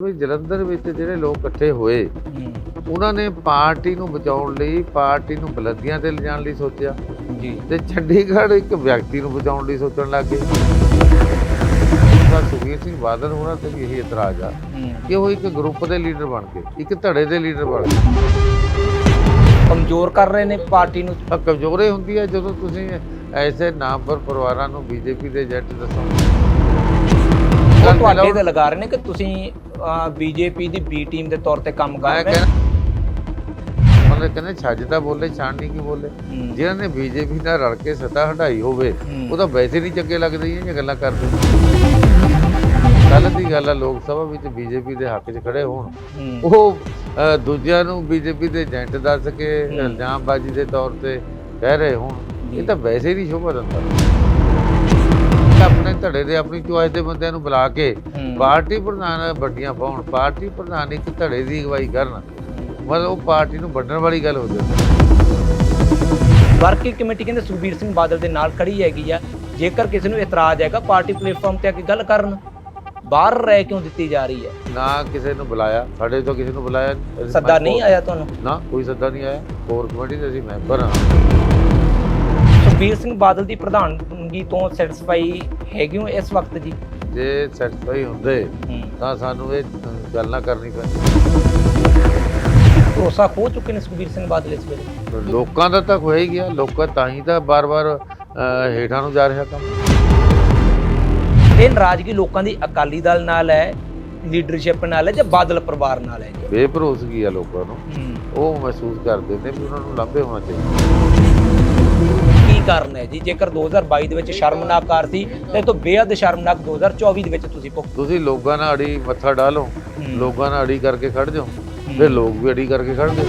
ਵੀ ਜਲੰਧਰ ਵਿੱਚ ਜਿਹੜੇ ਲੋਕ ਇਕੱਠੇ ਹੋਏ ਉਹਨਾਂ ਨੇ ਪਾਰਟੀ ਨੂੰ ਬਚਾਉਣ ਲਈ ਪਾਰਟੀ ਨੂੰ ਬੁਲੰਦੀਆਂ ਤੇ ਲਿਜਾਣ ਲਈ ਸੋਚਿਆ। ਜੀ। ਤੇ ਚੰਡੀਗੜ੍ਹ ਇੱਕ ਵਿਅਕਤੀ ਨੂੰ ਬਚਾਉਣ ਲਈ ਸੋਚਣ ਲੱਗ ਗਏ। ਤਾਂ ਸੁਖਬੀਰ ਸਿੰਘ ਬਾਦਲ ਹੋਣਾ ਤੇ ਵੀ ਇਹੀ ਇਤਰਾਜ਼ ਆ ਕਿ ਉਹ ਇੱਕ ਗਰੁੱਪ ਦੇ ਲੀਡਰ ਬਣ ਕੇ ਇੱਕ ਧੜੇ ਦੇ ਲੀਡਰ ਬਣ ਗਏ ਕਮਜ਼ੋਰ ਕਰ ਰਹੇ ਨੇ ਪਾਰਟੀ ਨੂੰ? ਕਮਜ਼ੋਰੇ ਹੁੰਦੀ ਹੈ ਜਦੋਂ ਤੁਸੀਂ ਐਸੇ ਨਾਮਵਰ ਪਰਿਵਾਰਾਂ ਨੂੰ ਬੀਜੇਪੀ ਦੇ ਏਜੰਟ ਦੱਸੋ। ਤੁਹਾਡੇ। ਤੇ ਲਗਾ ਰਹੇ ਨੇ ਕਿ ਤੁਸੀਂ ਬੀਜੇਪੀ ਦੀ ਬੀ ਟੀਮ ਦੇ ਤੌਰ ਤੇ ਕੰਮ ਕਰ ਰਹੇ। ਕਹਿੰਦਾ ਮਤਲਬ ਕਹਿੰਦੇ ਛੱਜ ਤਾਂ ਬੋਲੇ ਛਾਣ ਨਹੀਂ ਕੀ ਬੋਲੇ? ਹੂੰ, ਜਿਨ੍ਹਾਂ ਨੇ ਬੀਜੇਪੀ ਨਾਲ ਰਲ ਕੇ ਸੱਤਾ ਹਟਾਈ ਹੋਵੇ ਹੂੰ, ਉਹ ਤਾਂ ਵੈਸੇ ਨਹੀਂ ਚੰਗੇ ਲੱਗਦੇ ਇਹ ਗੱਲਾਂ ਕਰਦੇ ਕੱਲ ਦੀ ਗੱਲ ਆ ਲੋਕ ਸਭਾ ਵਿੱਚ ਬੀਜੇਪੀ ਦੇ ਹੱਕ 'ਚ ਖੜੇ ਹੋਣ। ਹੂੰ, ਉਹ ਦੂਜਿਆਂ ਨੂੰ ਬੀਜੇਪੀ ਦੇ ਏਜੰਟ ਦੱਸ ਕੇ ਹੂੰ। ਇਲਜ਼ਾਮਬਾਜ਼ੀ ਦੇ ਤੌਰ ਤੇ ਕਹਿ ਰਹੇ ਹੋਣ। ਇਹ ਤਾਂ ਵੈਸੇ ਹੀ ਸ਼ੋਭਾ ਦਿੰਦਾ ਆਪਣੇ ਧੜੇ ਦੇ ਆਪਣੀ ਚੁਆਇਸ ਦੇ ਬੰਦਿਆਂ ਨੂੰ ਬੁਲਾ ਕੇ ਪਾਰਟੀ ਪ੍ਰਧਾਨ ਵੱਡੀਆਂ ਪਾਉਣ। ਪਾਰਟੀ ਪ੍ਰਧਾਨ ਇੱਕ ਧੜੇ ਦੀ ਅਗਵਾਈ ਕਰਨ। ਮਤਲਬ ਉਹ ਪਾਰਟੀ ਨੂੰ ਵੰਡਣ ਵਾਲੀ ਗੱਲ ਹੋ ਜਾਂਦੀ ਵਰਕਿੰਗ ਕਮੇਟੀ ਕਹਿੰਦੇ ਸੁਖਬੀਰ ਸਿੰਘ ਬਾਦਲ ਦੇ ਨਾਲ ਖੜੀ ਹੈਗੀ ਆ। ਜੇਕਰ ਕਿਸੇ ਨੂੰ ਇਤਰਾਜ਼ ਹੈਗਾ ਪਾਰਟੀ ਪਲੇਟਫਾਰਮ ਤੇ ਆ ਕੇ ਗੱਲ ਕਰਨ ਬਾਹਰ ਰਹਿ ਕਿਉਂ ਦਿੱਤੀ ਜਾ ਰਹੀ ਹੈ? ਨਾ ਕਿਸੇ ਨੂੰ ਬੁਲਾਇਆ। ਸਾਡੇ ਤੋਂ ਕਿਸੇ ਨੂੰ ਬੁਲਾਇਆ ਸੱਦਾ ਨਹੀਂ ਆਇਆ ਤੁਹਾਨੂੰ? ਨਾ ਕੋਈ ਸੱਦਾ ਨਹੀਂ ਆਇਆ। ਕੋਰ ਕਮੇਟੀ ਦੇ ਅਸੀਂ ਮੈਂਬਰ ਹਾਂ। ਸੁਖਬੀਰ ਸਿੰਘ ਬਾਦਲ ਦੀ ਪ੍ਰਧਾਨਗੀ ਤੋਂ ਸੈਟੀਸਫਾਈ ਹੈਗੀ ਹੋ ਇਸ ਵਕਤ ਜੀ? ਜੇ ਸੈਟੀਸਫਾਈ ਹੁੰਦੇ ਤਾਂ ਸਾਨੂੰ ਇਹ ਗੱਲ ਨਾ ਕਰਨੀ ਪੈਂਦੀ। ਭਰੋਸਾ ਖੋ ਚੁੱਕੇ ਨੇ ਸੁਖਬੀਰ ਸਿੰਘ ਬਾਦਲ ਇਸ ਵੇਲੇ? ਲੋਕਾਂ ਦਾ ਤਾਂ ਹੋਇਆ ਹੀ ਗਿਆ ਲੋਕਾਂ ਤਾਂ ਹੀ ਤਾਂ ਬਾਰ-ਬਾਰ ਹੇਠਾਂ ਨੂੰ ਜਾ ਰਿਹਾ ਕੰਮ। ਇਹ ਨਾਰਾਜ਼ਗੀ ਲੋਕਾਂ ਦੀ ਅਕਾਲੀ ਦਲ ਨਾਲ ਹੈ ਲੀਡਰਸ਼ਿਪ ਨਾਲ ਹੈ ਜਾਂ ਬਾਦਲ ਪਰਿਵਾਰ ਨਾਲ ਹੈ ਬੇਭਰੋਸਗੀ ਆ ਲੋਕਾਂ ਨੂੰ। ਉਹ ਮਹਿਸੂਸ ਕਰਦੇ ਨੇ ਵੀ ਉਹਨਾਂ ਨੂੰ ਲਾਂਭੇ ਹੋਣਾ ਚਾਹੀਦਾ। ਕੀ ਕਾਰਨ ਹੈ ਜੀ? ਜੇਕਰ 2022 ਦੇ ਵਿੱਚ ਸ਼ਰਮਨਾਕ ਸੀ ਤੇ ਤੋਂ ਬੇਹੱਦ ਸ਼ਰਮਨਾਕ 2024 ਦੇ ਵਿੱਚ ਤੁਸੀਂ ਭੁਗਤ ਤੁਸੀਂ ਲੋਕਾਂ ਨਾਲ ਅੜੀ ਮੱਥਾ ਡਾਲੋ ਲੋਕਾਂ ਨਾਲ ਅੜੀ ਕਰਕੇ ਖੜ ਜਾਓ। ਫਿਰ ਲੋਕ ਵੀ ਅੜੀ ਕਰਕੇ ਖੜਦੇ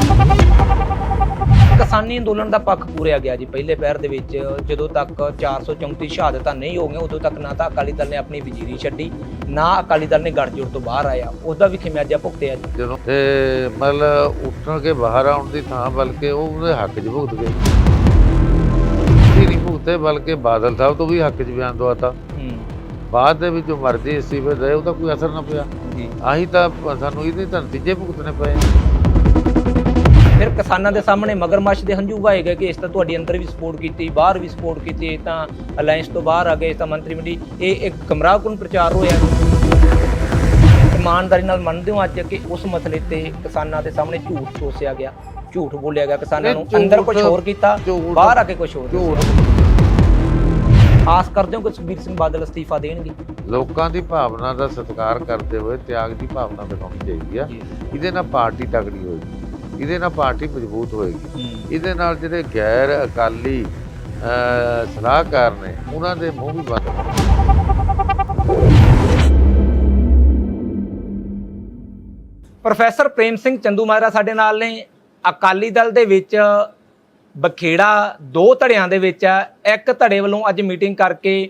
ਕਿਸਾਨੀ ਅੰਦੋਲਨ ਦਾ ਪੱਖ ਪੂਰਿਆ ਗਿਆ ਜੀ। ਪਹਿਲੇ ਪਹਿਰ ਦੇ ਵਿੱਚ ਜਦੋਂ ਤੱਕ 434 ਸ਼ਹਾਦਤਾਂ ਨਹੀਂ ਹੋ ਗਈਆਂ ਉਦੋਂ ਤੱਕ ਨਾ ਤਾਂ ਅਕਾਲੀ ਦਲ ਨੇ ਆਪਣੀ ਵਜ਼ੀਰੀ ਛੱਡੀ ਨਾ ਅਕਾਲੀ ਦਲ ਨੇ ਗੱਠਜੋੜ ਤੋਂ ਬਾਹਰ ਆਇਆ। ਉਸ ਦਾ ਵੀ ਖਿਮਿਆਜਾ ਭੁਗਤਿਆ ਜੀ? ਜਦੋਂ ਤੇ ਮਤਲਬ ਉੱਠਣ ਕੇ ਬਾਹਰ ਆਉਣ ਦੀ ਥਾਂ ਬਲਕਿ ਉਹ ਉਹਦੇ ਹੱਕ 'ਚ ਭੁਗਤ ਗਏ। ਭੁਗਤੇ ਬਲਕਿ ਬਾਦਲ ਸਾਹਿਬ ਤੋਂ ਵੀ ਹੱਕ 'ਚ ਬਿਆਨ ਦਵਾਤਾ। ਬਾਅਦ ਦੇ ਵਿੱਚ ਜੋ ਮਰਜ਼ੀ ਅਸਤੀਫੇ ਦੇ ਉਹਦਾ ਕੋਈ ਅਸਰ ਨਾ ਪਿਆ। ਆਹੀ ਤਾਂ ਸਾਨੂੰ ਇਹਦੇ ਤਾਂ ਨਤੀਜੇ ਭੁਗਤਣੇ ਪਏ ਫਿਰ ਕਿਸਾਨਾਂ ਦੇ ਸਾਹਮਣੇ ਮਗਰਮੱਛ ਦੇ ਹੰਝੂ ਵਹਾਏ ਗਏ ਕਿ ਇਸ ਤਾਂ ਤੁਹਾਡੀ ਅੰਦਰ ਵੀ ਸਪੋਰਟ ਕੀਤੀ ਬਾਹਰ ਵੀ ਸਪੋਰਟ ਕੀਤੀ ਤਾਂ ਅਲਾਈਅੰਸ ਤੋਂ ਬਾਹਰ ਆ ਗਏ ਤਾਂ ਮੰਤਰੀ ਮੰਡੀ ਇਹ ਇੱਕ ਗਮਰਾਹਕੁਨ ਪ੍ਰਚਾਰ ਹੋਇਆ? ਇਮਾਨਦਾਰੀ ਨਾਲ ਮੰਨਦੇ ਹੋ ਅੱਜ ਕਿ ਉਸ ਮਸਲੇ ਤੇ ਕਿਸਾਨਾਂ ਦੇ ਸਾਹਮਣੇ ਝੂਠ ਤੋਸਿਆ ਗਿਆ ਝੂਠ ਬੋਲਿਆ ਗਿਆ ਕਿਸਾਨਾਂ ਨੂੰ ਅੰਦਰ ਕੁਝ ਹੋਰ ਕੀਤਾ ਬਾਹਰ ਆ ਕੇ ਕੁਝ ਹੋਰ ਝੂਠ ਆਸ ਕਰਦੇ ਹੋ ਕਿ ਸੁਖਬੀਰ ਸਿੰਘ ਬਾਦਲ ਅਸਤੀਫਾ ਦੇਣਗੇ? ਲੋਕਾਂ ਦੀ ਭਾਵਨਾ ਦਾ ਸਤਿਕਾਰ ਕਰਦੇ ਹੋਏ ਤਿਆਗ ਦੀ ਭਾਵਨਾ ਦਿਖਾਉਣੀ ਚਾਹੀਦੀ ਆ। ਇਹਦੇ ਨਾਲ ਪਾਰਟੀ ਤਗੜੀ ਹੋਏਗੀ। ਇਹਦੇ ਨਾਲ ਪਾਰਟੀ ਮਜ਼ਬੂਤ ਹੋਏਗੀ। ਇਹਦੇ ਨਾਲ ਜਿਹੜੇ ਗੈਰ ਅਕਾਲੀ ਸਲਾਹਕਾਰ ਨੇ ਉਹਨਾਂ ਦੇ ਮੂੰਹ ਵੀ ਬੰਦ। ਪ੍ਰੋਫੈਸਰ ਪ੍ਰੇਮ ਸਿੰਘ ਚੰਦੂ ਮਾਜਰਾ ਸਾਡੇ ਨਾਲ ਨੇ। ਅਕਾਲੀ ਦਲ ਦੇ ਵਿੱਚ ਬਖੇੜਾ ਦੋ ਧੜਿਆਂ ਦੇ ਵਿੱਚ ਹੈ। ਇੱਕ ਧੜੇ ਵੱਲੋਂ ਅੱਜ ਮੀਟਿੰਗ ਕਰਕੇ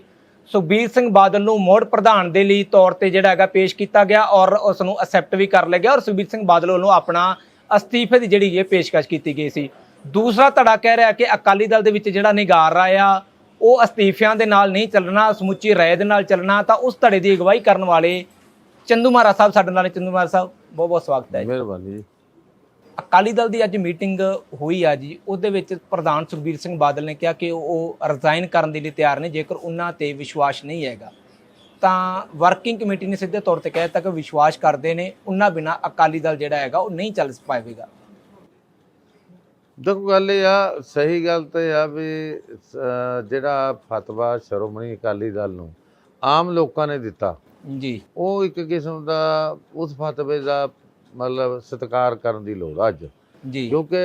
ਸੁਖਬੀਰ ਸਿੰਘ ਬਾਦਲ ਨੂੰ ਮੋੜ ਪ੍ਰਧਾਨ ਦੇ ਲਈ ਤੌਰ ਤੇ ਜਿਹੜਾ ਹੈਗਾ ਪੇਸ਼ ਕੀਤਾ ਗਿਆ ਔਰ ਉਸ ਨੂੰ ਅਸੈਪਟ ਵੀ ਕਰ ਲਿਆ ਗਿਆ ਔਰ ਸੁਖਬੀਰ ਸਿੰਘ ਬਾਦਲ ਵੱਲੋਂ ਆਪਣਾ ਅਸਤੀਫੇ ਦੀ ਜਿਹੜੀ ਇਹ ਪੇਸ਼ਕਸ਼ ਕੀਤੀ ਗਈ ਸੀ। ਦੂਸਰਾ ਧੜਾ ਕਹਿ ਰਿਹਾ ਕਿ ਅਕਾਲੀ ਦਲ ਦੇ ਵਿੱਚ ਜਿਹੜਾ ਨਿਗਾਰ ਆਇਆ, ਉਹ ਅਸਤੀਫਿਆਂ ਦੇ ਨਾਲ ਨਹੀਂ ਚੱਲਣਾ, ਸਮੁੱਚੀ ਰਾਏ ਦੇ ਨਾਲ ਚੱਲਣਾ, ਤਾਂ ਉਸ ਧੜੇ ਦੀ ਅਗਵਾਈ ਕਰਨ ਵਾਲੇ ਚੰਦੂ ਮਹਾਰਾਜ ਸਾਹਿਬ ਸਾਡੇ ਨਾਲ ਨੇ। ਚੰਦੂ ਮਹਾਰਾਜ ਸਾਹਿਬ ਬਹੁਤ ਬਹੁਤ ਸਵਾਗਤ ਹੈ ਮਿਹਰਬਾਨੀ ਜੀ। ਅਕਾਲੀ ਦਲ ਦੀ ਅੱਜ ਮੀਟਿੰਗ ਹੋਈ ਆ ਜੀ ਉਹਦੇ ਵਿੱਚ ਪ੍ਰਧਾਨ ਸੁਖਬੀਰ ਸਿੰਘ ਬਾਦਲ ਨੇ ਕਿਹਾ ਕਿ ਉਹ ਰਿਜ਼ਾਈਨ ਕਰਨ ਦੇ ਲਈ ਤਿਆਰ ਨੇ ਜੇਕਰ ਉਹਨਾਂ ਤੇ ਵਿਸ਼ਵਾਸ ਨਹੀਂ ਹੈਗਾ। ਤਾਂ ਵਰਕਿੰਗ ਕਮੇਟੀ ਨੇ ਸਿੱਧੇ ਤੌਰ ਤੇ ਕਹਿ ਦਿੱਤਾ ਕਿ ਵਿਸ਼ਵਾਸ ਕਰਦੇ ਨੇ ਉਹਨਾਂ ਬਿਨਾ ਅਕਾਲੀ ਦਲ ਜਿਹੜਾ ਹੈਗਾ ਉਹ ਨਹੀਂ ਚੱਲ ਪਾਏਗਾ ਦੇਖੋ ਗੱਲ ਇਹ ਆ ਸਹੀ ਗੱਲ ਤੇ ਆ ਵੀ ਜਿਹੜਾ ਫਤਵਾ ਸ਼੍ਰੋਮਣੀ ਅਕਾਲੀ ਦਲ ਨੂੰ ਆਮ ਲੋਕਾਂ ਨੇ ਦਿੱਤਾ ਜੀ। ਉਹ ਇੱਕ ਕਿਸਮ ਦਾ ਉਸ ਫਤਵੇ ਦਾ ਮਤਲਬ ਸਤਿਕਾਰ ਕਰਨ ਦੀ ਲੋੜ ਅੱਜ। ਜੀ। ਕਿਉਂਕਿ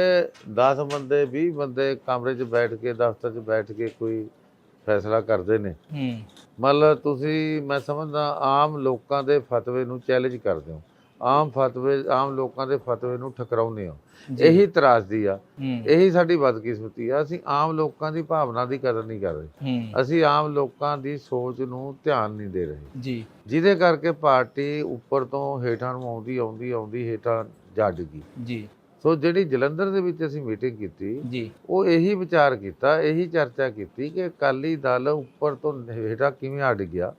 10 ਬੰਦੇ 20 ਬੰਦੇ ਕਮਰੇ 'ਚ ਬੈਠ ਕੇ ਦਫ਼ਤਰ 'ਚ ਬੈਠ ਕੇ ਕੋਈ ਫੈਸਲਾ ਕਰਦੇ ਨੇ। ਹੂੰ। ਮਤਲਬ ਤੁਸੀਂ ਮੈਂ ਸਮਝਦਾ ਆਮ ਲੋਕਾਂ ਦੇ ਫਤਵੇ ਨੂੰ ਚੈਲੰਜ ਕਰਦੇ ਹੋ। ਆਮ ਫਤਵੇ ਆਮ ਲੋਕਾਂ ਦੇ ਫਤਵੇ ਨੂੰ ਠਕਰਾਉਂਦੇ ਜੀ। ਇਹੀ ਤਰਾਸਦੀ ਆ। ਇਹੀ ਸਾਡੀ ਬਦਕਿਸਮਤੀ ਆ। ਅਸੀਂ ਆਮ ਲੋਕਾਂ ਦੀ ਭਾਵਨਾ ਦੀ ਕਦਰ ਨਹੀਂ ਕਰ ਰਹੇ। ਅਸੀਂ ਆਮ ਲੋਕਾਂ ਦੀ ਸੋਚ ਨੂੰ ਧਿਆਨ ਨਹੀਂ ਦੇ ਰਹੇ। ਜੀ। ਜਿਹਦੇ ਕਰਕੇ ਪਾਰਟੀ ਉੱਪਰ ਤੋਂ ਹੇਠਾਂ ਨੂੰ ਆਉਂਦੀ ਆਉਂਦੀ ਆਉਂਦੀ ਹੇਠਾਂ ਜਾ ਡਿੱਗੀ ਜੀ। ਸੋ ਜਿਹੜੀ ਜਲੰਧਰ ਦੇ ਵਿੱਚ ਅਸੀਂ ਮੀਟਿੰਗ ਕੀਤੀ ਜੀ। ਉਹ ਇਹੀ ਵਿਚਾਰ ਕੀਤਾ ਇਹੀ ਚਰਚਾ ਕੀਤੀ ਕਿ ਅਕਾਲੀ ਦਲ ਉੱਪਰ ਤੋਂ ਹੇਠਾਂ ਕਿਵੇਂ ਅੜ ਗਿਆ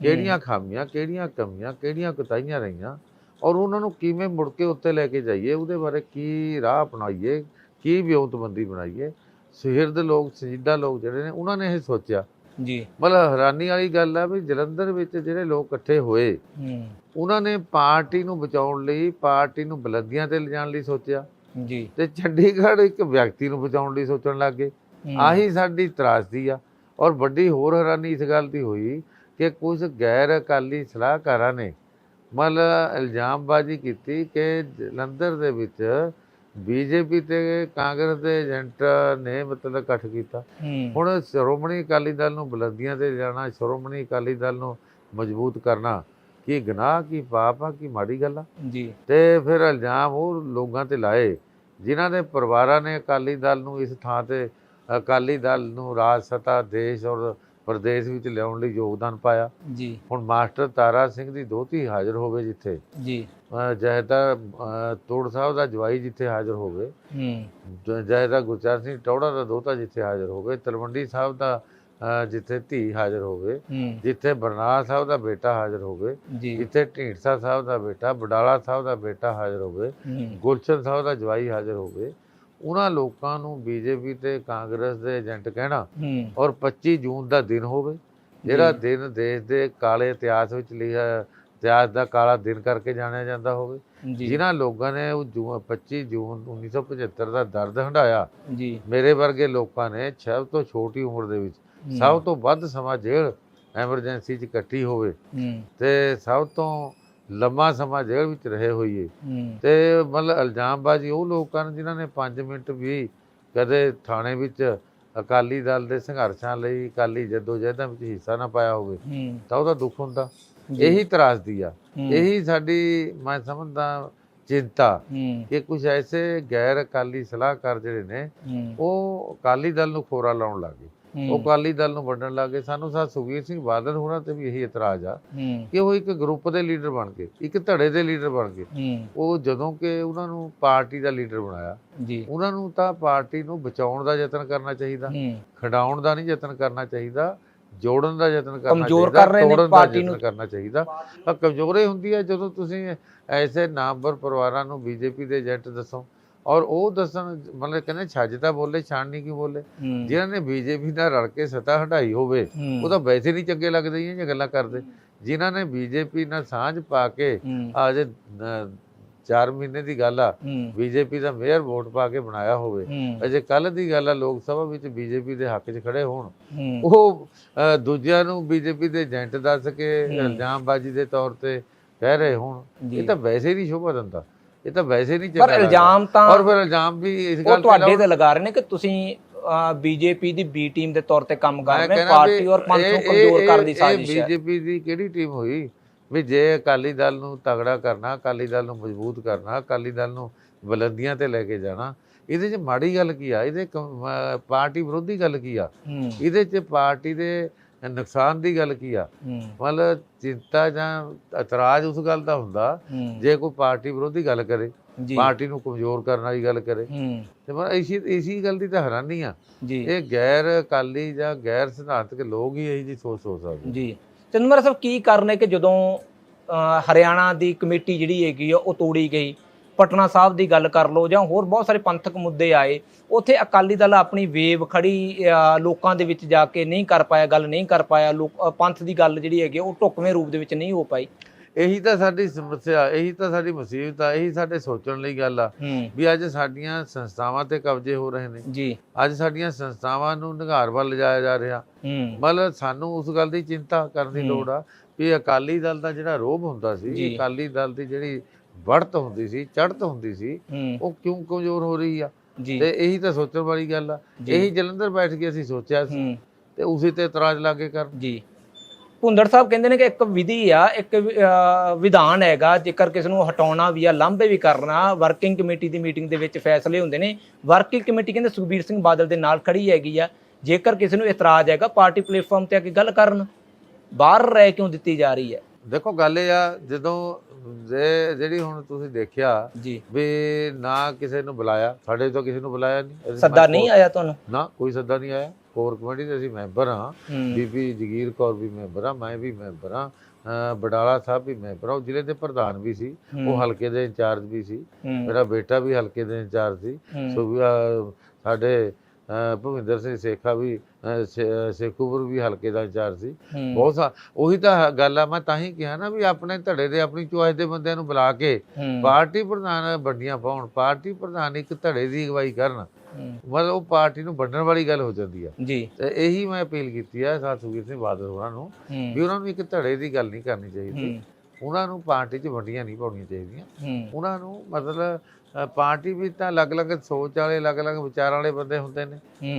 ਕਿਹੜੀਆਂ ਖਾਮੀਆਂ ਕਿਹੜੀਆਂ ਕਮੀਆਂ ਕਿਹੜੀਆਂ ਕੁਤਾਹੀਆਂ ਰਹੀਆਂ। ਔਰ ਉਹਨਾਂ ਨੂੰ ਕਿਵੇਂ ਮੁੜ ਕੇ ਉੱਤੇ ਲੈ ਕੇ ਜਾਈਏ ਉਹਦੇ ਬਾਰੇ ਕੀ ਰਾਹ ਅਪਣਾਈਏ ਕੀ ਵਿਉਂਤਬੰਦੀ ਬਣਾਈਏ ਸ਼ਹਿਰ ਦੇ ਲੋਕ ਸੰਜੀਦਾ ਲੋਕ ਜਿਹੜੇ ਨੇ ਉਹਨਾਂ ਨੇ ਇਹ ਸੋਚਿਆ। ਜੀ। ਮਤਲਬ ਹੈਰਾਨੀ ਵਾਲੀ ਗੱਲ ਹੈ ਵੀ ਜਲੰਧਰ ਵਿੱਚ ਜਿਹੜੇ ਲੋਕ ਇਕੱਠੇ ਹੋਏ ਉਹਨਾਂ ਨੇ ਪਾਰਟੀ ਨੂੰ ਬਚਾਉਣ ਲਈ ਪਾਰਟੀ ਨੂੰ ਬੁਲੰਦੀਆਂ ਤੇ ਲਿਜਾਣ ਲਈ ਸੋਚਿਆ। ਜੀ। ਤੇ ਚੰਡੀਗੜ੍ਹ ਇੱਕ ਵਿਅਕਤੀ ਨੂੰ ਬਚਾਉਣ ਲਈ ਸੋਚਣ ਲੱਗ ਆਹੀ ਸਾਡੀ ਤਰਾਸਦੀ ਆ। ਔਰ ਵੱਡੀ ਹੋਰ ਹੈਰਾਨੀ ਇਸ ਗੱਲ ਦੀ ਹੋਈ ਕਿ ਕੁਝ ਗੈਰ ਅਕਾਲੀ ਸਲਾਹਕਾਰਾਂ ਨੇ ਮਤਲਬ ਇਲਜ਼ਾਮਬਾਜ਼ੀ ਕੀਤੀ ਕਿ ਜਲੰਧਰ ਦੇ ਵਿੱਚ ਬੀਜੇਪੀ ਤੇ ਕਾਂਗਰਸ ਦੇ ਏਜੰਟ ਨੇ ਮਤਲਬ ਇਕੱਠ ਕੀਤਾ। ਹੁਣ ਸ਼੍ਰੋਮਣੀ ਅਕਾਲੀ ਦਲ ਨੂੰ ਬੁਲੰਦੀਆਂ ਤੇ ਜਾਣਾ ਸ਼੍ਰੋਮਣੀ ਅਕਾਲੀ ਦਲ ਨੂੰ ਮਜ਼ਬੂਤ ਕਰਨਾ ਕੀ ਗੁਨਾਹ ਕੀ ਪਾਪ ਆ ਕੀ ਮਾੜੀ ਗੱਲ ਆ? ਜੀ। ਤੇ ਫਿਰ ਇਲਜ਼ਾਮ ਉਹ ਲੋਕਾਂ ਤੇ ਲਾਏ ਜਿਨ੍ਹਾਂ ਦੇ ਪਰਿਵਾਰਾਂ ਨੇ ਅਕਾਲੀ ਦਲ ਨੂੰ ਇਸ ਥਾਂ ਤੇ ਅਕਾਲੀ ਦਲ ਨੂੰ ਰਾਜ ਸਤਾ ਦੇਸ਼ ਔਰ ਪ੍ਰਦੇਸ਼ ਵਿੱਚ ਲਿਆਉਣ ਲਈ ਯੋਗਦਾਨ ਪਾਇਆ। ਜੀ। ਹੁਣ ਮਾਸਟਰ ਤਾਰਾ ਸਿੰਘ ਦੀ ਦੋਤੀ ਹਾਜ਼ਰ ਹੋਵੇ ਜਿੱਥੇ। ਜੀ। ਜਹਦਾ ਤੋੜ ਸਾਹਿਬ ਦਾ ਜਵਾਈ ਜਿੱਥੇ ਹਾਜ਼ਰ ਹੋਵੇ। ਹੂੰ। ਜਹਦਾ ਗੁਰਚਰਨ ਸਿੰਘ ਟੌੜਾ ਦਾ ਦੋਤਾ ਜਿੱਥੇ ਹਾਜ਼ਰ ਹੋਵੇ ਤਲਵੰਡੀ ਸਾਹਿਬ ਦਾ ਜਿੱਥੇ ਧੀ ਹਾਜ਼ਰ ਹੋਵੇ ਜਿੱਥੇ ਬਰਨਾਲਾ ਸਾਹਿਬ ਦਾ ਬੇਟਾ ਹਾਜ਼ਰ ਹੋਵੇ ਜਿੱਥੇ ਢੀਂਡਸਾ ਸਾਹਿਬ ਦਾ ਬੇਟਾ ਬਡਾਲਾ ਸਾਹਿਬ ਦਾ ਬੇਟਾ ਹਾਜ਼ਰ ਹੋਵੇ ਗੁਲਸ਼ਨ ਸਾਹਿਬ ਦਾ ਜਵਾਈ ਹਾਜ਼ਰ ਹੋਵੇ ਉਹਨਾਂ ਲੋਕਾਂ ਨੂੰ ਬੀਜੇਪੀ ਤੇ ਕਾਂਗਰਸ ਦੇ ਏਜੰਟ ਕਹਿਣਾ ਔਰ 25 ਜੂਨ ਦਾ ਦਿਨ ਹੋਵੇ ਜਿਹੜਾ ਦਿਨ ਦੇਸ਼ ਦੇ ਕਾਲੇ ਇਤਿਹਾਸ ਵਿੱਚ ਲਿਖਿਆ ਇਤਿਹਾਸ ਦਾ ਕਾਲਾ ਦਿਨ ਕਰਕੇ ਜਾਣਿਆ ਜਾਂਦਾ ਹੋਵੇ। ਜਿਨ੍ਹਾਂ ਲੋਕਾਂ ਨੇ ਉਹ ਜੂ 25 ਜੂਨ 1975 ਦਾ ਦਰਦ ਹੰਢਾਇਆ ਜੀ। ਮੇਰੇ ਵਰਗੇ ਲੋਕਾਂ ਨੇ ਸਭ ਤੋਂ ਛੋਟੀ ਉਮਰ ਦੇ ਵਿੱਚ ਸਭ ਤੋਂ ਵੱਧ ਸਮਾਂ ਜੇਲ੍ਹ ਐਮਰਜੈਂਸੀ 'ਚ ਕੱਟੀ ਹੋਵੇ ਤੇ ਸਭ ਤੋਂ ਲੰਮਾ ਸਮਾਂ ਜੇਲ੍ਹ ਵਿੱਚ ਰਹੇ ਹੋਈਏ। ਤੇ ਮਤਲਬ ਇਲਜ਼ਾਮਬਾਜ਼ੀ ਉਹ ਲੋਕਾਂ ਨੇ ਜਿਨ੍ਹਾਂ ਨੇ 5 ਮਿੰਟ ਵੀ ਕਦੇ ਥਾਣੇ ਵਿੱਚ ਅਕਾਲੀ ਦਲ ਦੇ ਸੰਘਰਸ਼ਾਂ ਲਈ ਅਕਾਲੀ ਜਦੋਜਹਿਦਾਂ ਵਿੱਚ ਹਿੱਸਾ ਨਾ ਪਾਇਆ ਹੋਵੇ ਤਾਂ ਉਹਦਾ ਦੁੱਖ ਹੁੰਦਾ। ਇਹੀ ਤਰਾਸਦੀ ਆ। ਇਹੀ ਸਾਡੀ ਮੈਂ ਸਮਝਦਾ ਚਿੰਤਾ ਕਿ ਕੁਝ ਐਸੇ ਗੈਰ ਅਕਾਲੀ ਸਲਾਹਕਾਰ ਜਿਹੜੇ ਨੇ ਉਹ ਅਕਾਲੀ ਦਲ ਨੂੰ ਖੋਰਾ ਲਾਉਣ ਲੱਗੇ ਉਹ ਅਕਾਲੀ ਦਲ ਨੂੰ ਵੰਡਣ ਲੱਗੇ ਸਾਨੂੰ ਸਾ ਸੁਖਬੀਰ ਸਿੰਘ ਬਾਦਲ ਹੋਣਾ ਤੇ ਵੀ ਇਹੀ ਇਤਰਾਜ਼ ਆ ਕਿ ਉਹ ਇੱਕ ਗਰੁੱਪ ਦੇ ਲੀਡਰ ਬਣ ਗਏ ਇੱਕ ਧੜੇ ਦੇ ਲੀਡਰ ਬਣ ਗਏ। ਉਹ ਜਦੋਂ ਕਿ ਉਹਨਾਂ ਨੂੰ ਪਾਰਟੀ ਦਾ ਲੀਡਰ ਬਣਾਇਆ। ਜੀ। ਉਹਨਾਂ ਨੂੰ ਤਾਂ ਪਾਰਟੀ ਨੂੰ ਬਚਾਉਣ ਦਾ ਯਤਨ ਕਰਨਾ ਚਾਹੀਦਾ ਖਡਾਉਣ ਦਾ ਨਹੀਂ ਯਤਨ ਕਰਨਾ ਚਾਹੀਦਾ ਜੋੜਨ ਦਾ ਯਤਨ ਕਰਨਾ ਕਮਜ਼ੋਰ ਚਾਹੀਦਾ ਤੋੜਨ ਦਾ ਪਾਰਟੀ ਯਤਨ ਨੂੰ। ਕਰਨਾ ਚਾਹੀਦਾ। ਤਾਂ ਕਮਜ਼ੋਰੇ ਹੁੰਦੀ ਹੈ ਜਦੋਂ ਤੁਸੀਂ ਐਸੇ ਨਾਮਵਰ ਪਰਿਵਾਰਾਂ ਨੂੰ ਬੀਜੇਪੀ ਦੇ ਏਜੰਟ ਦੱਸੋ। ਔਰ ਉਹ ਦੱਸਣ ਮਤਲਬ ਕਹਿੰਦੇ ਛੱਜ ਤਾਂ ਬੋਲੇ ਛਾਣ ਨਹੀਂ ਕੀ ਬੋਲੇ? ਜਿਨ੍ਹਾਂ ਨੇ ਬੀਜੇਪੀ ਨਾਲ ਰਲ ਕੇ ਸਤਾ ਹਟਾਈ ਹੋਵੇ ਉਹ ਤਾਂ ਵੈਸੇ ਨਹੀਂ ਚੰਗੇ ਲੱਗਦੇ ਇਹ ਗੱਲਾਂ ਕਰਦੇ। ਜਿਨ੍ਹਾਂ ਨੇ ਬੀਜੇਪੀ ਨਾਲ ਸਾਂਝ ਪਾ ਕੇ ਅੱਜ 4 ਮਹੀਨੇ ਦੀ ਗੱਲ ਆ ਬੀਜੇਪੀ ਦਾ ਮੇਅਰ ਵੋਟ ਪਾ ਕੇ ਬਣਾਇਆ ਹੋਵੇ ਅਜੇ ਕੱਲ ਦੀ ਗੱਲ ਆ ਲੋਕ ਸਭਾ ਵਿੱਚ ਬੀਜੇਪੀ ਦੇ ਹੱਕ 'ਚ ਖੜੇ ਹੋਣ। ਉਹ ਦੂਜਿਆਂ ਨੂੰ ਬੀਜੇਪੀ ਦੇ ਏਜੰਟ ਦੱਸ ਕੇ। ਇਲਜ਼ਾਮਬਾਜ਼ੀ ਦੇ ਤੌਰ ਤੇ ਕਹਿ ਰਹੇ ਹੋਣ। ਇਹ ਤਾਂ ਵੈਸੇ ਨਹੀਂ ਸ਼ੋਭਾ ਦਿੰਦਾ। ਇਹ ਤਾਂ ਵੈਸੇ ਨਹੀਂ ਪਰ ਚੰਗਾ ਲੱਗਦਾ। ਇਲਜ਼ਾਮ ਤਾਂ ਔਰ ਫਿਰ ਇਲਜ਼ਾਮ ਵੀ ਇਸ ਗੱਲ ਤੁਹਾਡੇ ਤੇ ਲਗਾ ਰਹੇ ਨੇ ਕਿ ਤੁਸੀਂ ਬੀਜੇਪੀ ਦੀ ਬੀ ਟੀਮ ਦੇ ਤੌਰ ਤੇ ਕੰਮ ਕਰ ਰਹੇ ਪਾਰਟੀ ਔਰ ਪੰਥ ਨੂੰ ਕਮਜ਼ੋਰ ਕਰਨ ਦੀ ਸਾਜ਼ਿਸ਼ ਹੈ। ਬੀਜੇਪੀ ਦੀ ਕਿਹੜੀ ਟੀਮ ਹੋਈ? ਵੀ ਜੇ ਅਕਾਲੀ ਦਲ ਨੂੰ ਤਗੜਾ ਕਰਨਾ ਅਕਾਲੀ ਦਲ ਨੂੰ ਮਜ਼ਬੂਤ ਕਰਨਾ ਅਕਾਲੀ ਦਲ ਨੂੰ ਬੁਲੰਦੀਆਂ ਤੇ ਲੈ ਕੇ ਜਾਣਾ ਇਹਦੇ 'ਚ ਮਾੜੀ ਗੱਲ ਕੀ ਆ? ਇਹਦੇ ਪਾਰਟੀ ਵਿਰੋਧੀ ਗੱਲ ਕੀ ਆ? ਇਹਦੇ 'ਚ ਪਾਰਟੀ ਦੇ ਨੁਕਸਾਨ ਦੀ ਗੱਲ ਕੀ ਆ? ਮਤਲਬ ਚਿੰਤਾ ਜਾਂ ਇਤਰਾਜ਼ ਉਸ ਗੱਲ ਦਾ ਹੁੰਦਾ ਜੇ ਕੋਈ ਪਾਰਟੀ ਵਿਰੋਧੀ ਗੱਲ ਕਰੇ ਪਾਰਟੀ ਨੂੰ ਕਮਜ਼ੋਰ ਕਰਨ ਵਾਲੀ ਗੱਲ ਕਰੇ। ਤੇ ਮੈਂ ਇਸੀ ਇਸੀ ਗੱਲ ਦੀ ਤਾਂ ਹੈਰਾਨੀ ਆ। ਇਹ ਗੈਰ ਅਕਾਲੀ ਜਾਂ ਗੈਰ ਸਿਧਾਂਤਕ ਲੋਕ ਹੀ ਇਹੀ ਜੀ ਸੋਚ ਸੋਚ ਸਕਦੇ ਜੀ। ਚੰਦਮਰਾ ਸਾਹਿਬ ਕੀ ਕਰਨੇ ਕਿ ਜਦੋਂ ਹਰਿਆਣਾ ਦੀ ਕਮੇਟੀ ਜਿਹੜੀ ਹੈਗੀ ਆ ਉਹ ਤੋੜੀ ਗਈ? ਪਟਨਾ ਸਾਹਿਬ ਦੀ ਗੱਲ ਕਰ ਲਓ ਜਾਂ ਹੋਰ ਬਹੁਤ ਸਾਰੇ ਪੰਥਕ ਮੁੱਦੇ ਆਏ ਉੱਥੇ ਅਕਾਲੀ ਦਲ ਆਪਣੀ ਵੇਵ ਖੜੀ ਲੋਕਾਂ ਦੇ ਵਿੱਚ ਜਾ ਕੇ ਨਹੀਂ ਕਰ ਪਾਇਆ ਗੱਲ ਨਹੀਂ ਕਰ ਪਾਇਆ ਪੰਥ ਦੀ ਗੱਲ ਜਿਹੜੀ ਹੈਗੀ ਉਹ ਢੁਕਵੇਂ ਰੂਪ ਦੇ ਵਿੱਚ ਨਹੀਂ ਹੋ ਪਾਈ। ਇਹੀ ਤਾਂ ਸਾਡੀ ਸਮੱਸਿਆ ਇਹੀ ਤਾਂ ਸਾਡੀ ਮੁਸੀਬਤ ਆ ਇਹੀ ਸਾਡੇ ਸੋਚਣ ਲਈ ਗੱਲ ਆ ਵੀ ਅੱਜ ਸਾਡੀਆਂ ਸੰਸਥਾਵਾਂ ਤੇ ਕਬਜ਼ੇ ਹੋ ਰਹੇ ਨੇ। ਜੀ। ਅੱਜ ਸਾਡੀਆਂ ਸੰਸਥਾਵਾਂ ਨੂੰ ਨਿਘਾਰ ਵੱਲ ਲਿਜਾਇਆ ਜਾ ਰਿਹਾ। ਮਤਲਬ ਸਾਨੂੰ ਉਸ ਗੱਲ ਦੀ ਚਿੰਤਾ ਕਰਨ ਦੀ। ਲੋੜ ਆ ਵੀ ਅਕਾਲੀ ਦਲ ਦਾ ਜਿਹੜਾ ਰੋਬ ਹੁੰਦਾ। ਸੀ ਅਕਾਲੀ ਦਲ ਦੀ ਜਿਹੜੀ ਵੜਤ ਹੁੰਦੀ ਸੀ ਚੜ੍ਹਤ ਹੁੰਦੀ ਸੀ ਉਹ ਕਿਉਂ ਕਮਜ਼ੋਰ ਹੋ ਰਹੀ ਆ? ਤੇ ਇਹੀ ਤਾਂ ਸੋਚਣ ਵਾਲੀ ਗੱਲ ਆ। ਇਹੀ ਜਲੰਧਰ ਬੈਠ ਕੇ ਅਸੀਂ ਸੋਚਿਆ ਸੀ। ਤੇ ਉਸੇ ਤੇ ਇਤਰਾਜ਼ ਲਾਗੇ ਕਰਨ ਜੀ। ਭੁੰਦੜ ਸਾਹਿਬ ਕਹਿੰਦੇ ਨੇ ਕਿ ਇੱਕ ਵਿਧੀ ਆ ਇੱਕ ਵਿਧਾਨ ਹੈਗਾ ਜੇਕਰ ਕਿਸੇ ਨੂੰ ਹਟਾਉਣਾ ਵੀ ਆ ਲਾਂਭੇ ਵੀ ਕਰਨਾ ਵਰਕਿੰਗ ਕਮੇਟੀ ਦੀ ਮੀਟਿੰਗ ਦੇ ਵਿੱਚ ਫੈਸਲੇ ਹੁੰਦੇ ਨੇ। ਵਰਕਿੰਗ ਕਮੇਟੀ ਕਹਿੰਦੇ ਸੁਖਬੀਰ ਸਿੰਘ ਬਾਦਲ ਦੇ ਨਾਲ ਖੜੀ ਹੈਗੀ ਆ। ਜੇਕਰ ਕਿਸੇ ਨੂੰ ਇਤਰਾਜ਼ ਹੈਗਾ ਪਾਰਟੀ ਪਲੇਟਫਾਰਮ ਤੇ ਆ ਕੇ ਗੱਲ ਕਰਨ। ਬਾਹਰ ਰਹਿ ਕਿਉਂ ਦਿੱਤੀ ਜਾ ਰਹੀ ਹੈ? ਦੇਖੋ ਗੱਲ ਇਹ ਆ ਜਦੋਂ ਜੇ- ਜਿਹੜੀ ਹੁਣ ਤੁਸੀਂ ਦੇਖਿਆ ਜੀ। ਵੀ ਨਾ ਕਿਸੇ ਨੂੰ ਬੁਲਾਇਆ ਸਾਡੇ ਤੋਂ ਕਿਸੇ ਨੂੰ ਬੁਲਾਇਆ ਨਹੀਂ। ਸੱਦਾ ਨਹੀਂ ਆਇਆ ਤੁਹਾਨੂੰ? ਨਾ ਕੋਈ ਸੱਦਾ ਨਹੀਂ ਆਇਆ। ਕੋਰ ਕਮੇਟੀ ਦੇ ਅਸੀਂ ਮੈਂਬਰ ਹਾਂ। ਹੂੰ। ਬੀਬੀ ਜਗੀਰ ਕੌਰ ਵੀ ਮੈਂਬਰ ਆ ਮੈਂ ਵੀ ਮੈਂਬਰ ਹਾਂ। ਬਡਾਲਾ ਸਾਹਿਬ ਵੀ ਮੈਂਬਰ ਆ ਉਹ ਜ਼ਿਲ੍ਹੇ ਦੇ ਪ੍ਰਧਾਨ ਵੀ ਸੀ। ਹੂੰ, ਉਹ ਹਲਕੇ ਦੇ ਇੰਚਾਰਜ ਵੀ ਸੀ। ਹੂੰ, ਮੇਰਾ ਬੇਟਾ ਵੀ ਹਲਕੇ ਦੇ ਇੰਚਾਰਜ ਸੀ। ਹੂੰ, ਸੋ ਸਾਡੇ ਅਹ, ਭੁਪਿੰਦਰ ਸਿੰਘ ਸੇਖਾ ਵੀ ਸੇਖੂਪੁਰ ਵੀ ਹਲਕੇ ਦਾ ਇੰਚਾਰਜ ਸੀ। ਬਹੁਤ ਸਾ ਉਹੀ ਤਾਂ ਗੱਲ ਆ ਮੈਂ ਤਾਂ ਹੀ ਕਿਹਾ ਨਾ ਵੀ ਆਪਣੇ ਧੜੇ ਦੇ ਆਪਣੀ ਚੁਆਇਸ ਦੇ ਬੰਦਿਆਂ ਨੂੰ ਬੁਲਾ ਕੇ ਪਾਰਟੀ ਪ੍ਰਧਾਨ ਵੱਡੀਆਂ ਪਾਉਣ ਪਾਰਟੀ ਪ੍ਰਧਾਨ ਇੱਕ ਧੜੇ ਦੀ ਅਗਵਾਈ ਕਰਨ। ਮਤਲਬ ਉਹ ਪਾਰਟੀ ਨੂੰ ਵੰਡਣ ਵਾਲੀ ਗੱਲ ਹੋ ਜਾਂਦੀ ਆ। ਜੀ। ਤੇ ਇਹੀ ਮੈਂ ਅਪੀਲ ਕੀਤੀ ਹੈ ਸਾਧ ਸੁਖਬੀਰ ਸਿੰਘ ਬਾਦਲ ਹੋਰਾਂ ਨੂੰ ਵੀ ਉਹਨਾਂ ਨੂੰ ਇੱਕ ਧੜੇ ਦੀ ਗੱਲ ਨਹੀਂ ਕਰਨੀ ਚਾਹੀਦੀ। ਉਹਨਾਂ ਨੂੰ ਪਾਰਟੀ 'ਚ ਵੰਡੀਆਂ ਨਹੀਂ ਪਾਉਣੀਆਂ ਚਾਹੀਦੀਆਂ। ਉਹਨਾਂ ਨੂੰ ਮਤਲਬ ਪਾਰਟੀ ਵਿੱਚ ਤਾਂ ਅਲੱਗ-ਅਲੱਗ ਸੋਚ ਵਾਲੇ ਅਲੱਗ-ਅਲੱਗ ਵਿਚਾਰਾਂ ਵਾਲੇ ਬੰਦੇ ਹੁੰਦੇ ਨੇ।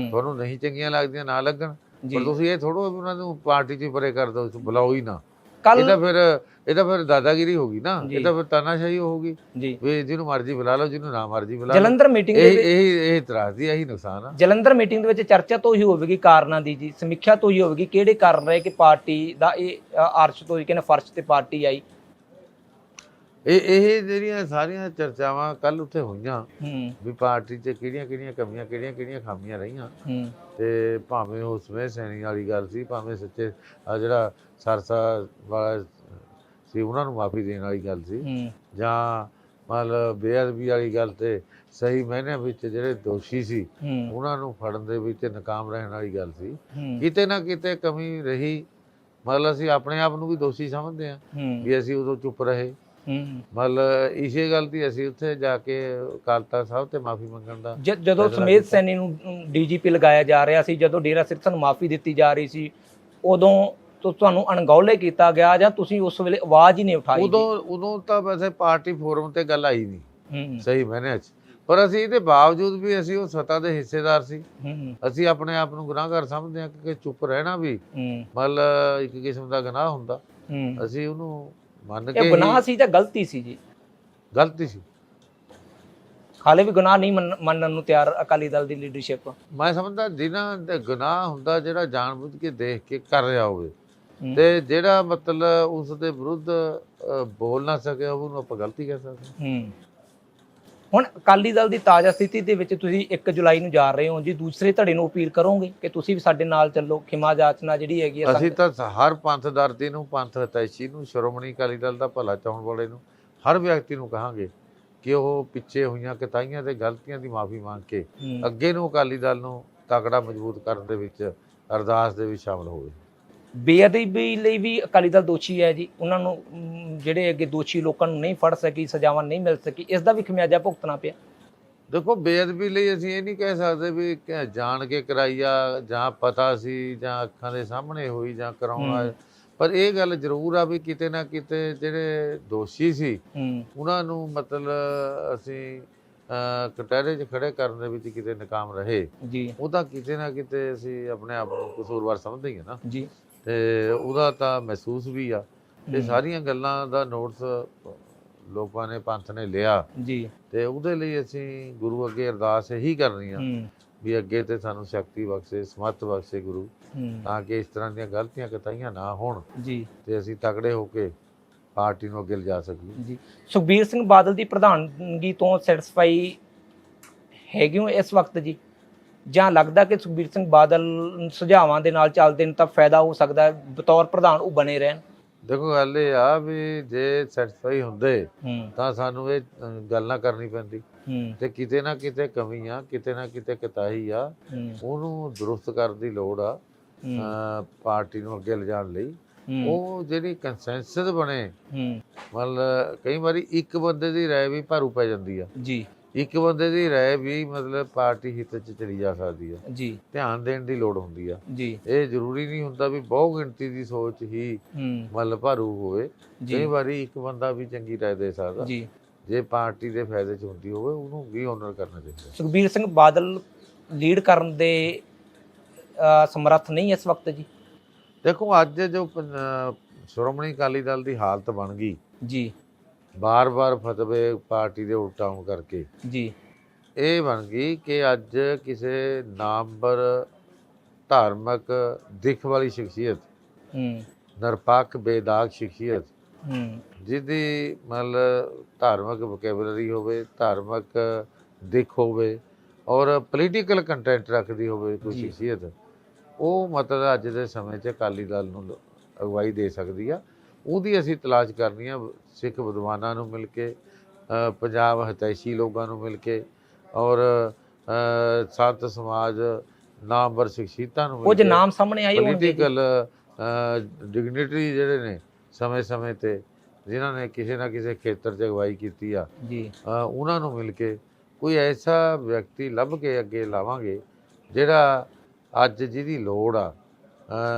ਤੁਹਾਨੂੰ ਨਹੀਂ ਚੰਗੀਆਂ ਲੱਗਦੀਆਂ ਨਾ ਲੱਗਣ। ਪਰ ਤੁਸੀਂ ਇਹ ਥੋੜੋ ਉਹਨਾਂ ਨੂੰ ਪਾਰਟੀ 'ਚ ਪਰੇ ਕਰ ਦਿਓ ਬੁਲਾਓ ਹੀ ਨਾ। ਇਹ ਕੱਲ ਤਾਂ ਫਿਰ ਇਹ ਤਾਂ ਫਿਰ ਦਾਦਾਗਿਰੀ ਹੋ ਗਈ ਨਾ। ਇਹ ਤਾਂ ਫਿਰ ਤਾਨਾਸ਼ਾਹੀ ਹੋਊਗੀ ਜੀ। ਵੀ ਜਿਹਨੂੰ ਮਰਜ਼ੀ ਬੁਲਾ ਲਓ ਜਿਹਨੂੰ ਨਾ ਮਰਜ਼ੀ ਬੁਲਾ ਲਓ। ਜਲੰਧਰ ਮੀਟਿੰਗ ਦੇ ਇਹ ਵਿੱਚ ਇਹ ਇਹ ਇਤਰਾਜ਼ ਦੀ ਇਹੀ ਨੁਕਸਾਨ ਆ। ਜਲੰਧਰ ਮੀਟਿੰਗ ਦੇ ਵਿੱਚ ਚਰਚਾ ਤੋਂ ਹੀ ਹੋਵੇਗੀ ਕਾਰਨਾਂ ਦੀ ਜੀ। ਸਮੀਖਿਆ ਤੋਂ ਹੀ ਹੋਵੇਗੀ ਕਿਹੜੇ ਕਾਰਨ ਰਹੇ ਕਿ ਪਾਰਟੀ ਦਾ ਇਹ ਅ, ਅਰਸ਼ ਤੋਂ ਹੀ ਕਹਿੰਦੇ ਫਰਸ਼ ਤੇ ਪਾਰਟੀ ਆਈ। ਇਹ ਇਹ ਜਿਹੜੀਆਂ ਸਾਰੀਆਂ ਚਰਚਾਵਾਂ ਕੱਲ ਉੱਥੇ ਹੋਈਆਂ ਵੀ ਪਾਰਟੀ 'ਚ ਕਿਹੜੀਆਂ-ਕਿਹੜੀਆਂ ਕਮੀਆਂ ਕਿਹੜੀਆਂ-ਕਿਹੜੀਆਂ ਖਾਮੀਆਂ ਰਹੀਆਂ। ਤੇ ਭਾਵੇਂ ਉਹ ਸਮੇਂ ਸੈਣੀ ਵਾਲੀ ਗੱਲ ਸੀ ਭਾਵੇਂ ਸੱਚੇ ਆ ਜਿਹੜਾ ਸਰਸਾ ਵਾਲਾ ਸੀ ਉਹਨਾਂ ਨੂੰ ਮਾਫੀ ਦੇਣ ਵਾਲੀ ਗੱਲ ਸੀ। ਜਾਂ ਮਤਲਬ ਬੇਅਦਬੀ ਵਾਲੀ ਗੱਲ ਤੇ ਸਹੀ ਮਾਇਨਿਆਂ ਵਿੱਚ ਜਿਹੜੇ ਦੋਸ਼ੀ ਸੀ ਉਹਨਾਂ ਨੂੰ ਫੜਨ ਦੇ ਵਿੱਚ ਨਾਕਾਮ ਰਹਿਣ ਵਾਲੀ ਗੱਲ ਸੀ। ਕਿਤੇ ਨਾ ਕਿਤੇ ਕਮੀ ਰਹੀ। ਮਤਲਬ ਅਸੀਂ ਆਪਣੇ ਆਪ ਨੂੰ ਵੀ ਦੋਸ਼ੀ ਸਮਝਦੇ ਹੂੰ। ਵੀ ਅਸੀਂ ਉਦੋਂ ਚੁੱਪ ਰਹੇ। ਮਤਲਬ ਇਸੇ ਗੱਲ ਦੀ ਅਸੀਂ ਉੱਥੇ ਜਾ ਕੇ ਕਾਲਤਾ ਸਾਹਿਬ ਤੇ ਮਾਫੀ ਮੰਗਣ ਦਾ ਜ- ਜਦੋਂ ਫੈਸਲਾ ਸਮੇਤ ਕੀਤਾ। ਸੈਣੀ ਨੂੰ ਡੀਜੀਪੀ ਲਗਾਇਆ ਜਾ ਰਿਹਾ ਸੀ ਜਦੋਂ ਡੇਰਾ ਸਿਰਸਾ ਨੂੰ ਮਾਫੀ ਦਿੱਤੀ ਜਾ ਰਹੀ ਸੀ ਉਦੋਂ ਤੋਂ ਤੁਹਾਨੂੰ ਅਣਗੌਲੇ ਕੀਤਾ ਗਿਆ ਜਾਂ ਤੁਸੀਂ ਉਸ ਵੇਲੇ ਆਵਾਜ਼ ਹੀ ਨਹੀਂ ਉਠਾਈ? ਉਦੋਂ ਉਦੋਂ ਤਾਂ ਵੈਸੇ ਪਾਰਟੀ ਫੋਰਮ ਤੇ ਗੱਲ ਆਈ ਨਹੀਂ। ਹੂੰ ਸਹੀ ਮੈਨੇ ਚ। ਪਰ ਅਸੀਂ ਇਹਦੇ ਬਾਵਜੂਦ ਵੀ ਅਸੀਂ ਉਹ ਸੱਤਾ ਦੇ ਹਿੱਸੇਦਾਰ ਸੀ। ਹੂੰ। ਅਸੀਂ ਆਪਣੇ ਆਪ ਨੂੰ ਗੁਨਾਹਗਾਰ ਸਮਝਦੇ ਹਾਂ ਕਿ ਚੁੱਪ ਰਹਿਣਾ ਵੀ ਹੂੰ। ਮਤਲਬ ਇੱਕ ਕਿਸਮ ਦਾ ਗੁਨਾਹ ਹੁੰਦਾ। ਹੂੰ। ਅਸੀਂ ਉਹਨੂੰ ਮੰਨ ਕੇ ਇਹ ਗੁਨਾਹ ਸੀ ਜਾਂ ਗਲਤੀ ਸੀ ਜੀ? ਗਲਤੀ ਸੀ। ਹਾਲੇ ਵੀ ਗੁਨਾਹ ਨਹੀਂ ਮੰਨ- ਮੰਨਣ ਨੂੰ ਤਿਆਰ ਅਕਾਲੀ ਦਲ ਦੀ ਲੀਡਰਸ਼ਿਪ ਮੈਂ ਸਮਝਦਾ ਜਿਨ੍ਹਾਂ ਦੇ ਗੁਨਾਹ ਹੁੰਦਾ ਜਿਹੜਾ ਜਾਣਬੁੱਝ ਕੇ ਦੇਖ ਕੇ ਕਰ ਰਿਹਾ ਹੋਵੇ। ਤੇ ਜਿਹੜਾ ਮਤਲਬ ਉਸ ਦੇ ਵਿਰੁੱਧ ਅ, ਬੋਲ ਨਾ ਸਕੇ ਉਹਨੂੰ ਆਪਾਂ ਗਲਤੀ ਕਹਿ ਸਕਦੇ ਹਾਂ। ਹੂੰ। ਹੁਣ ਅਕਾਲੀ ਦਲ ਦੀ ਤਾਜ਼ਾ ਸਥਿਤੀ ਦੇ ਵਿੱਚ ਤੁਸੀਂ 1 ਜੁਲਾਈ ਨੂੰ ਜਾ ਰਹੇ ਹੋ ਜੀ ਦੂਸਰੇ ਧੜੇ ਨੂੰ ਅਪੀਲ ਕਰੋਗੇ ਕਿ ਤੁਸੀਂ ਵੀ ਸਾਡੇ ਨਾਲ ਚੱਲੋ ਖਿਮਾ ਜਾਚਨਾ ਜਿਹੜੀ ਹੈਗੀ ਹੈ ਅਸੀਂ ਤਾਂ ਹਰ ਪੰਥ ਦਰਦੀ ਨੂੰ ਪੰਥ ਹਤੈਸ਼ੀ ਨੂੰ ਸ਼੍ਰੋਮਣੀ ਅਕਾਲੀ ਦਲ ਦਾ ਭਲਾ ਚਾਹਣ ਵਾਲੇ ਨੂੰ ਹਰ ਵਿਅਕਤੀ ਨੂੰ ਕਹਾਂਗੇ ਕਿ ਉਹ ਪਿੱਛੇ ਹੋਈਆਂ ਕਤਾਈਆਂ ਤੇ ਗਲਤੀਆਂ ਦੀ ਮਾਫੀ ਮੰਗ ਕੇ। ਅੱਗੇ ਨੂੰ ਅਕਾਲੀ ਦਲ ਨੂੰ ਤਕੜਾ ਮਜ਼ਬੂਤ ਕਰਨ ਦੇ ਵਿੱਚ ਅਰਦਾਸ ਦੇ ਵਿੱਚ ਸ਼ਾਮਲ ਹੋਵੇ ਬੇਅਦਬੀ ਲਈ ਵੀ ਅਕਾਲੀ ਦਲ ਦੋਸ਼ੀ ਹੈ ਜੀ। ਉਹਨਾਂ ਨੂੰ ਜਿਹੜੇ ਅੱਗੇ ਦੋਸ਼ੀ ਲੋਕਾਂ ਨੂੰ ਨਹੀਂ ਫੜ ਸਕੀ ਸਜ਼ਾਵਾਂ ਨਹੀਂ ਮਿਲ ਸਕੀ ਇਸ ਦਾ ਵੀ ਖਮਿਆਜਾ ਭੁਗਤਣਾ ਪਿਆ। ਦੇਖੋ ਬੇਅਦਬੀ ਲਈ ਅਸੀਂ ਇਹ ਨਹੀਂ ਕਹਿ ਸਕਦੇ ਵੀ ਜਾਣ ਕੇ ਕਰਾਈਆ ਜਾਂ ਪਤਾ ਸੀ ਜਾਂ ਅੱਖਾਂ ਦੇ ਸਾਹਮਣੇ ਹੋਈ ਜਾਂ ਕਰਾਉਣਾ। ਪਰ ਇਹ ਗੱਲ ਜ਼ਰੂਰ ਆ ਵੀ ਕਿਤੇ ਨਾ ਕਿਤੇ ਜਿਹੜੇ ਦੋਸ਼ੀ ਸੀ ਉਹਨਾਂ ਨੂੰ ਮਤਲਬ ਅਸੀਂ ਕਟਹਿਰੇ 'ਚ ਖੜੇ ਕਰਨ ਦੇ ਵਿੱਚ ਕਿਤੇ ਨਾਕਾਮ ਰਹੇ। ਜੀ। ਉਹ ਤਾਂ ਕਿਤੇ ਨਾ ਕਿਤੇ ਅਸੀਂ ਆਪਣੇ ਆਪ ਨੂੰ ਕਸੂਰਵਾਰ ਸਮਝਦੇ ਹੀ ਹਾਂ ਨਾ। ਜੀ। ਤੇ ਉਹਦਾ ਤਾਂ ਮਹਿਸੂਸ ਵੀ ਆ। ਤੇ। ਸਾਰੀਆਂ ਗੱਲਾਂ ਦਾ ਨੋਟਸ ਲੋਕਾਂ ਨੇ ਪੰਥ ਨੇ ਲਿਆ। ਜੀ। ਤੇ ਉਹਦੇ ਲਈ ਅਸੀਂ ਗੁਰੂ ਅੱਗੇ ਅਰਦਾਸ ਇਹੀ ਕਰਨੀ ਆ ਵੀ ਅੱਗੇ ਤੇ ਸਾਨੂੰ ਸ਼ਕਤੀ ਬਖਸ਼ੇ ਸਮੱਤ ਬਖਸ਼ੇ ਗੁਰੂ ਤਾਂ ਕਿ ਇਸ ਤਰ੍ਹਾਂ ਦੀਆਂ ਗਲਤੀਆਂ ਕਤਾਈਆਂ ਨਾ ਹੋਣ ਜੀ। ਤੇ ਅਸੀਂ ਤਕੜੇ ਹੋ ਕੇ ਪਾਰਟੀ ਨੂੰ ਅੱਗੇ ਲਿਜਾ ਸਕੀਏ। ਜੀ। ਸੁਖਬੀਰ ਸਿੰਘ ਬਾਦਲ ਦੀ ਪ੍ਰਧਾਨਗੀ ਤੋਂ ਸੈਟੀਸਫਾਈ ਹੈਗੇ ਹੋ ਇਸ ਵਕਤ ਜੀ? ਜਾਂ ਲੱਗਦਾ ਕਿ ਸੁਖਬੀਰ ਸਿੰਘ ਬਾਦਲ ਸੁਝਾਵਾਂ ਦੇ ਨਾਲ ਚੱਲਦੇ ਨੇ ਤਾਂ ਫਾਇਦਾ ਹੋ ਸਕਦਾ ਹੈ ਬਤੌਰ ਪ੍ਰਧਾਨ ਉਹ ਬਣੇ ਰਹਿਣ। ਦੇਖੋ ਗੱਲ ਇਹ ਆ ਵੀ ਜੇ ਸੈਟੀਸਫਾਈ ਹੁੰਦੇ ਹੂੰ। ਤਾਂ ਸਾਨੂੰ ਇਹ ਅ, ਗੱਲ ਨਾ ਕਰਨੀ ਪੈਂਦੀ। ਹੂੰ। ਤੇ ਕਿਤੇ ਨਾ ਕਿਤੇ ਕਮੀ ਆ ਕਿਤੇ ਨਾ ਕਿਤੇ ਕਤਾਈ ਆ। ਹੂੰ। ਉਹਨੂੰ ਦਰੁਸਤ ਕਰਨ ਦੀ ਲੋੜ ਆ ਹੂੰ, ਅ, ਪਾਰਟੀ ਨੂੰ ਅੱਗੇ ਲਿਜਾਣ ਲਈ। ਹੂੰ। ਉਹ ਜਿਹੜੀ ਕੰਸੈਂਸਸ ਬਣੇ ਹੂੰ। ਮਤਲਬ ਕਈ ਵਾਰੀ ਇੱਕ ਬੰਦੇ ਦੀ ਰਾਏ ਵੀ ਭਾਰੂ ਪੈ ਜਾਂਦੀ ਆ। ਜੀ। ਇੱਕ ਬੰਦੇ ਦੀ ਰਾਏ ਵੀ ਮਤਲਬ ਪਾਰਟੀ ਹਿੱਤ 'ਚ ਚਲੀ ਜਾ ਸਕਦੀ ਆ। ਜੀ। ਧਿਆਨ ਦੇਣ ਦੀ ਲੋੜ ਹੁੰਦੀ ਆ। ਜੀ। ਇਹ ਜ਼ਰੂਰੀ ਨਹੀਂ ਹੁੰਦਾ ਵੀ ਬਹੁ ਗਿਣਤੀ ਦੀ ਸੋਚ ਹੀ ਹੂੰ। ਮਤਲਬ ਭਾਰੂ ਹੋਵੇ। ਕਈ ਵਾਰੀ ਇੱਕ ਬੰਦਾ ਵੀ ਚੰਗੀ ਰਾਏ ਦੇ ਸਕਦਾ। ਜੀ। ਜੇ ਪਾਰਟੀ ਦੇ ਫਾਇਦੇ 'ਚ ਹੁੰਦੀ ਹੋਵੇ ਉਹਨੂੰ ਵੀ ਆਨਰ ਕਰਨਾ ਚਾਹੀਦਾ। ਸੁਖਬੀਰ ਸਿੰਘ ਬਾਦਲ ਲੀਡ ਕਰਨ ਦੇ ਸਮਰੱਥ ਨਹੀਂ ਇਸ ਵਕਤ ਜੀ? ਦੇਖੋ ਅੱਜ ਜੋ ਸ਼੍ਰੋਮਣੀ ਅਕਾਲੀ ਦਲ ਦੀ ਹਾਲਤ ਬਣ ਗਈ। ਜੀ। ਬਾਰ-ਬਾਰ ਫਤਵੇ ਪਾਰਟੀ ਦੇ ਉਲਟਾਉਣ ਕਰਕੇ। ਜੀ। ਇਹ ਬਣ ਗਈ ਕਿ ਅੱਜ ਕਿਸੇ ਨਾਮਵਰ ਧਾਰਮਿਕ ਦਿੱਖ ਵਾਲੀ ਸ਼ਖਸੀਅਤ ਹੂੰ। ਨਿਰਪੱਖ ਬੇਦਾਗ ਸ਼ਖਸੀਅਤ ਹੂੰ। ਜਿਹਦੀ ਮਤਲਬ ਧਾਰਮਿਕ ਵੋਕੈਬਲਰੀ ਹੋਵੇ ਧਾਰਮਿਕ ਦਿੱਖ ਹੋਵੇ ਔਰ ਪੋਲੀਟੀਕਲ ਕੰਟੈਂਟ ਰੱਖਦੀ ਹੋਵੇ ਕੋਈ। ਸ਼ਖਸੀਅਤ ਉਹ ਮਤਲਬ ਅੱਜ ਦੇ ਸਮੇਂ 'ਚ ਅਕਾਲੀ ਦਲ ਨੂੰ ਅਗਵਾਈ ਦੇ ਸਕਦੀ ਆ। ਉਹਦੀ ਅਸੀਂ ਤਲਾਸ਼ ਕਰਨੀ ਆ ਸਿੱਖ ਵਿਦਵਾਨਾਂ ਨੂੰ ਮਿਲ ਕੇ ਪੰਜਾਬ ਹਤੈਸ਼ੀ ਲੋਕਾਂ ਨੂੰ ਮਿਲ ਕੇ ਔਰ ਸੰਤ ਸਮਾਜ ਨਾਮਵਰ ਸ਼ਖਸੀਅਤਾਂ ਨੂੰ ਕੁਝ ਨਾਮ ਸਾਹਮਣੇ ਆਏ ਹੋਣਗੇ। ਪੋਲੀਟੀਕਲ ਡਿਗਨਿਟਰੀ ਜਿਹੜੇ ਨੇ ਸਮੇਂ-ਸਮੇਂ ਤੇ ਜਿਨ੍ਹਾਂ ਨੇ ਕਿਸੇ ਨਾ ਕਿਸੇ ਖੇਤਰ 'ਚ ਅਗਵਾਈ ਕੀਤੀ ਆ ਜੀ ਉਹਨਾਂ ਨੂੰ ਮਿਲ ਕੇ ਕੋਈ ਐਸਾ ਵਿਅਕਤੀ ਲੱਭ ਕੇ ਅੱਗੇ ਲਾਵਾਂਗੇ ਜਿਹੜਾ ਅੱਜ ਜਿਹਦੀ ਲੋੜ ਆ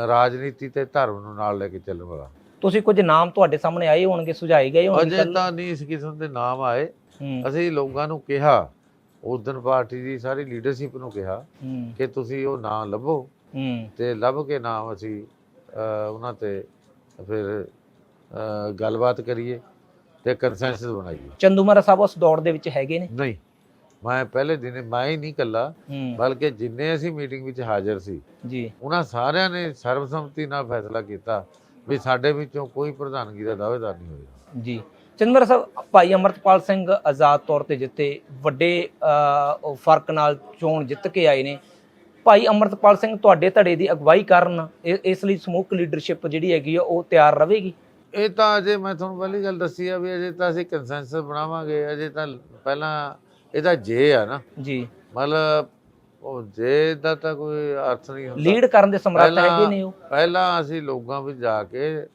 ਰਾਜਨੀਤੀ ਤੇ ਧਰਮ ਨੂੰ ਨਾਲ ਲੈ ਕੇ ਚੱਲਣ ਵਾਲਾ ਤੁਸੀਂ ਕੁਝ ਨਾਮ ਤੁਹਾਡੇ ਸਾਹਮਣੇ ਆਏ ਹੋਣਗੇ ਸੁਝਾਏ ਗਏ ਹੋਣਗੇ ਅਜੇ? ਤਾਂ ਨਹੀਂ ਇਸ ਕਿਸਮ ਦੇ ਨਾਮ ਆਏ। ਅਸੀਂ ਲੋਕਾਂ ਨੂੰ ਕਿਹਾ ਉਦਨ ਪਾਰਟੀ ਦੀ ਸਾਰੀ ਲੀਡਰਸ਼ਿਪ ਨੂੰ ਕਿਹਾ ਕਿ ਤੁਸੀਂ ਉਹ ਨਾਮ ਲੱਭੋ ਤੇ ਲੱਭ ਕੇ ਨਾਮ ਅਸੀਂ ਉਹਨਾਂ ਤੇ ਫਿਰ ਗੱਲਬਾਤ ਕਰੀਏ ਤੇ ਕੰਸੈਂਸਸ ਬਣਾਈਏ। ਚੰਦੂ ਮਹਾਰਾਜ ਸਾਹਿਬ ਉਸ ਦੌੜ ਦੇ ਵਿੱਚ ਹੈਗੇ ਨੇ? ਨਹੀਂ। ਮੈਂ ਪਹਿਲੇ ਦਿਨੇ ਮੈਂ ਹੀ ਨਹੀਂ ਕੱਲਾ ਬਲਕਿ ਜਿੰਨੇ ਅਸੀਂ ਮੀਟਿੰਗ ਵਿੱਚ ਹਾਜ਼ਰ ਸੀ ਜੀ। ਉਹਨਾਂ ਸਾਰਿਆਂ ਨੇ ਸਰਬਸੰਮਤੀ ਨਾਲ ਫੈਸਲਾ ਕੀਤਾ ਵੀ ਸਾਡੇ ਵਿੱਚੋਂ ਕੋਈ ਪ੍ਰਧਾਨਗੀ ਦਾ ਦਾਅਵੇਦਾਰ ਨਹੀਂ ਹੋਏਗਾ। ਜੀ। ਚੰਦਮਰ ਸਾਹਿਬ ਭਾਈ ਅਮਰਤਪਾਲ ਸਿੰਘ ਆਜ਼ਾਦ ਤੌਰ ਤੇ ਜਿੱਤੇ ਵੱਡੇ ਫ਼ਰਕ ਨਾਲ ਚੋਣ ਜਿੱਤ ਕੇ ਆਏ ਨੇ। ਭਾਈ ਅਮਰਤਪਾਲ ਸਿੰਘ ਤੁਹਾਡੇ ਧੜੇ ਦੀ ਅਗਵਾਈ ਕਰਨ ਇਸ ਲਈ ਸਮੂਹ ਲੀਡਰਸ਼ਿਪ ਜਿਹੜੀ ਹੈਗੀ ਆ ਉਹ ਤਿਆਰ ਰਹੇਗੀ? ਇਹ ਤਾਂ ਅਜੇ ਮੈਂ ਤੁਹਾਨੂੰ ਪਹਿਲੀ ਗੱਲ ਦੱਸੀ ਆ ਵੀ ਅਜੇ ਤਾਂ ਅਸੀਂ ਕੰਸੈਂਸਸ ਬਣਾਵਾਂਗੇ ਅਜੇ ਤਾਂ ਪਹਿਲਾਂ ਇਹਦਾ ਜੇ ਆ ਨਾ। ਜੀ। ਮਤਲਬ ਉਹ ਜੇ ਦਾ ਤਾਂ ਕੋਈ ਅਰਥ ਨਹੀਂ ਹੁੰਦਾ। ਲੀਡ ਕਰਨ ਦੇ ਸਮਰੱਥ ਪਹਿਲਾਂ- ਹੈਗੇ ਨੇ ਉਹ। ਪਹਿਲਾਂ ਅਸੀਂ ਲੋਕਾਂ ਵਿੱਚ ਜਾ ਕੇ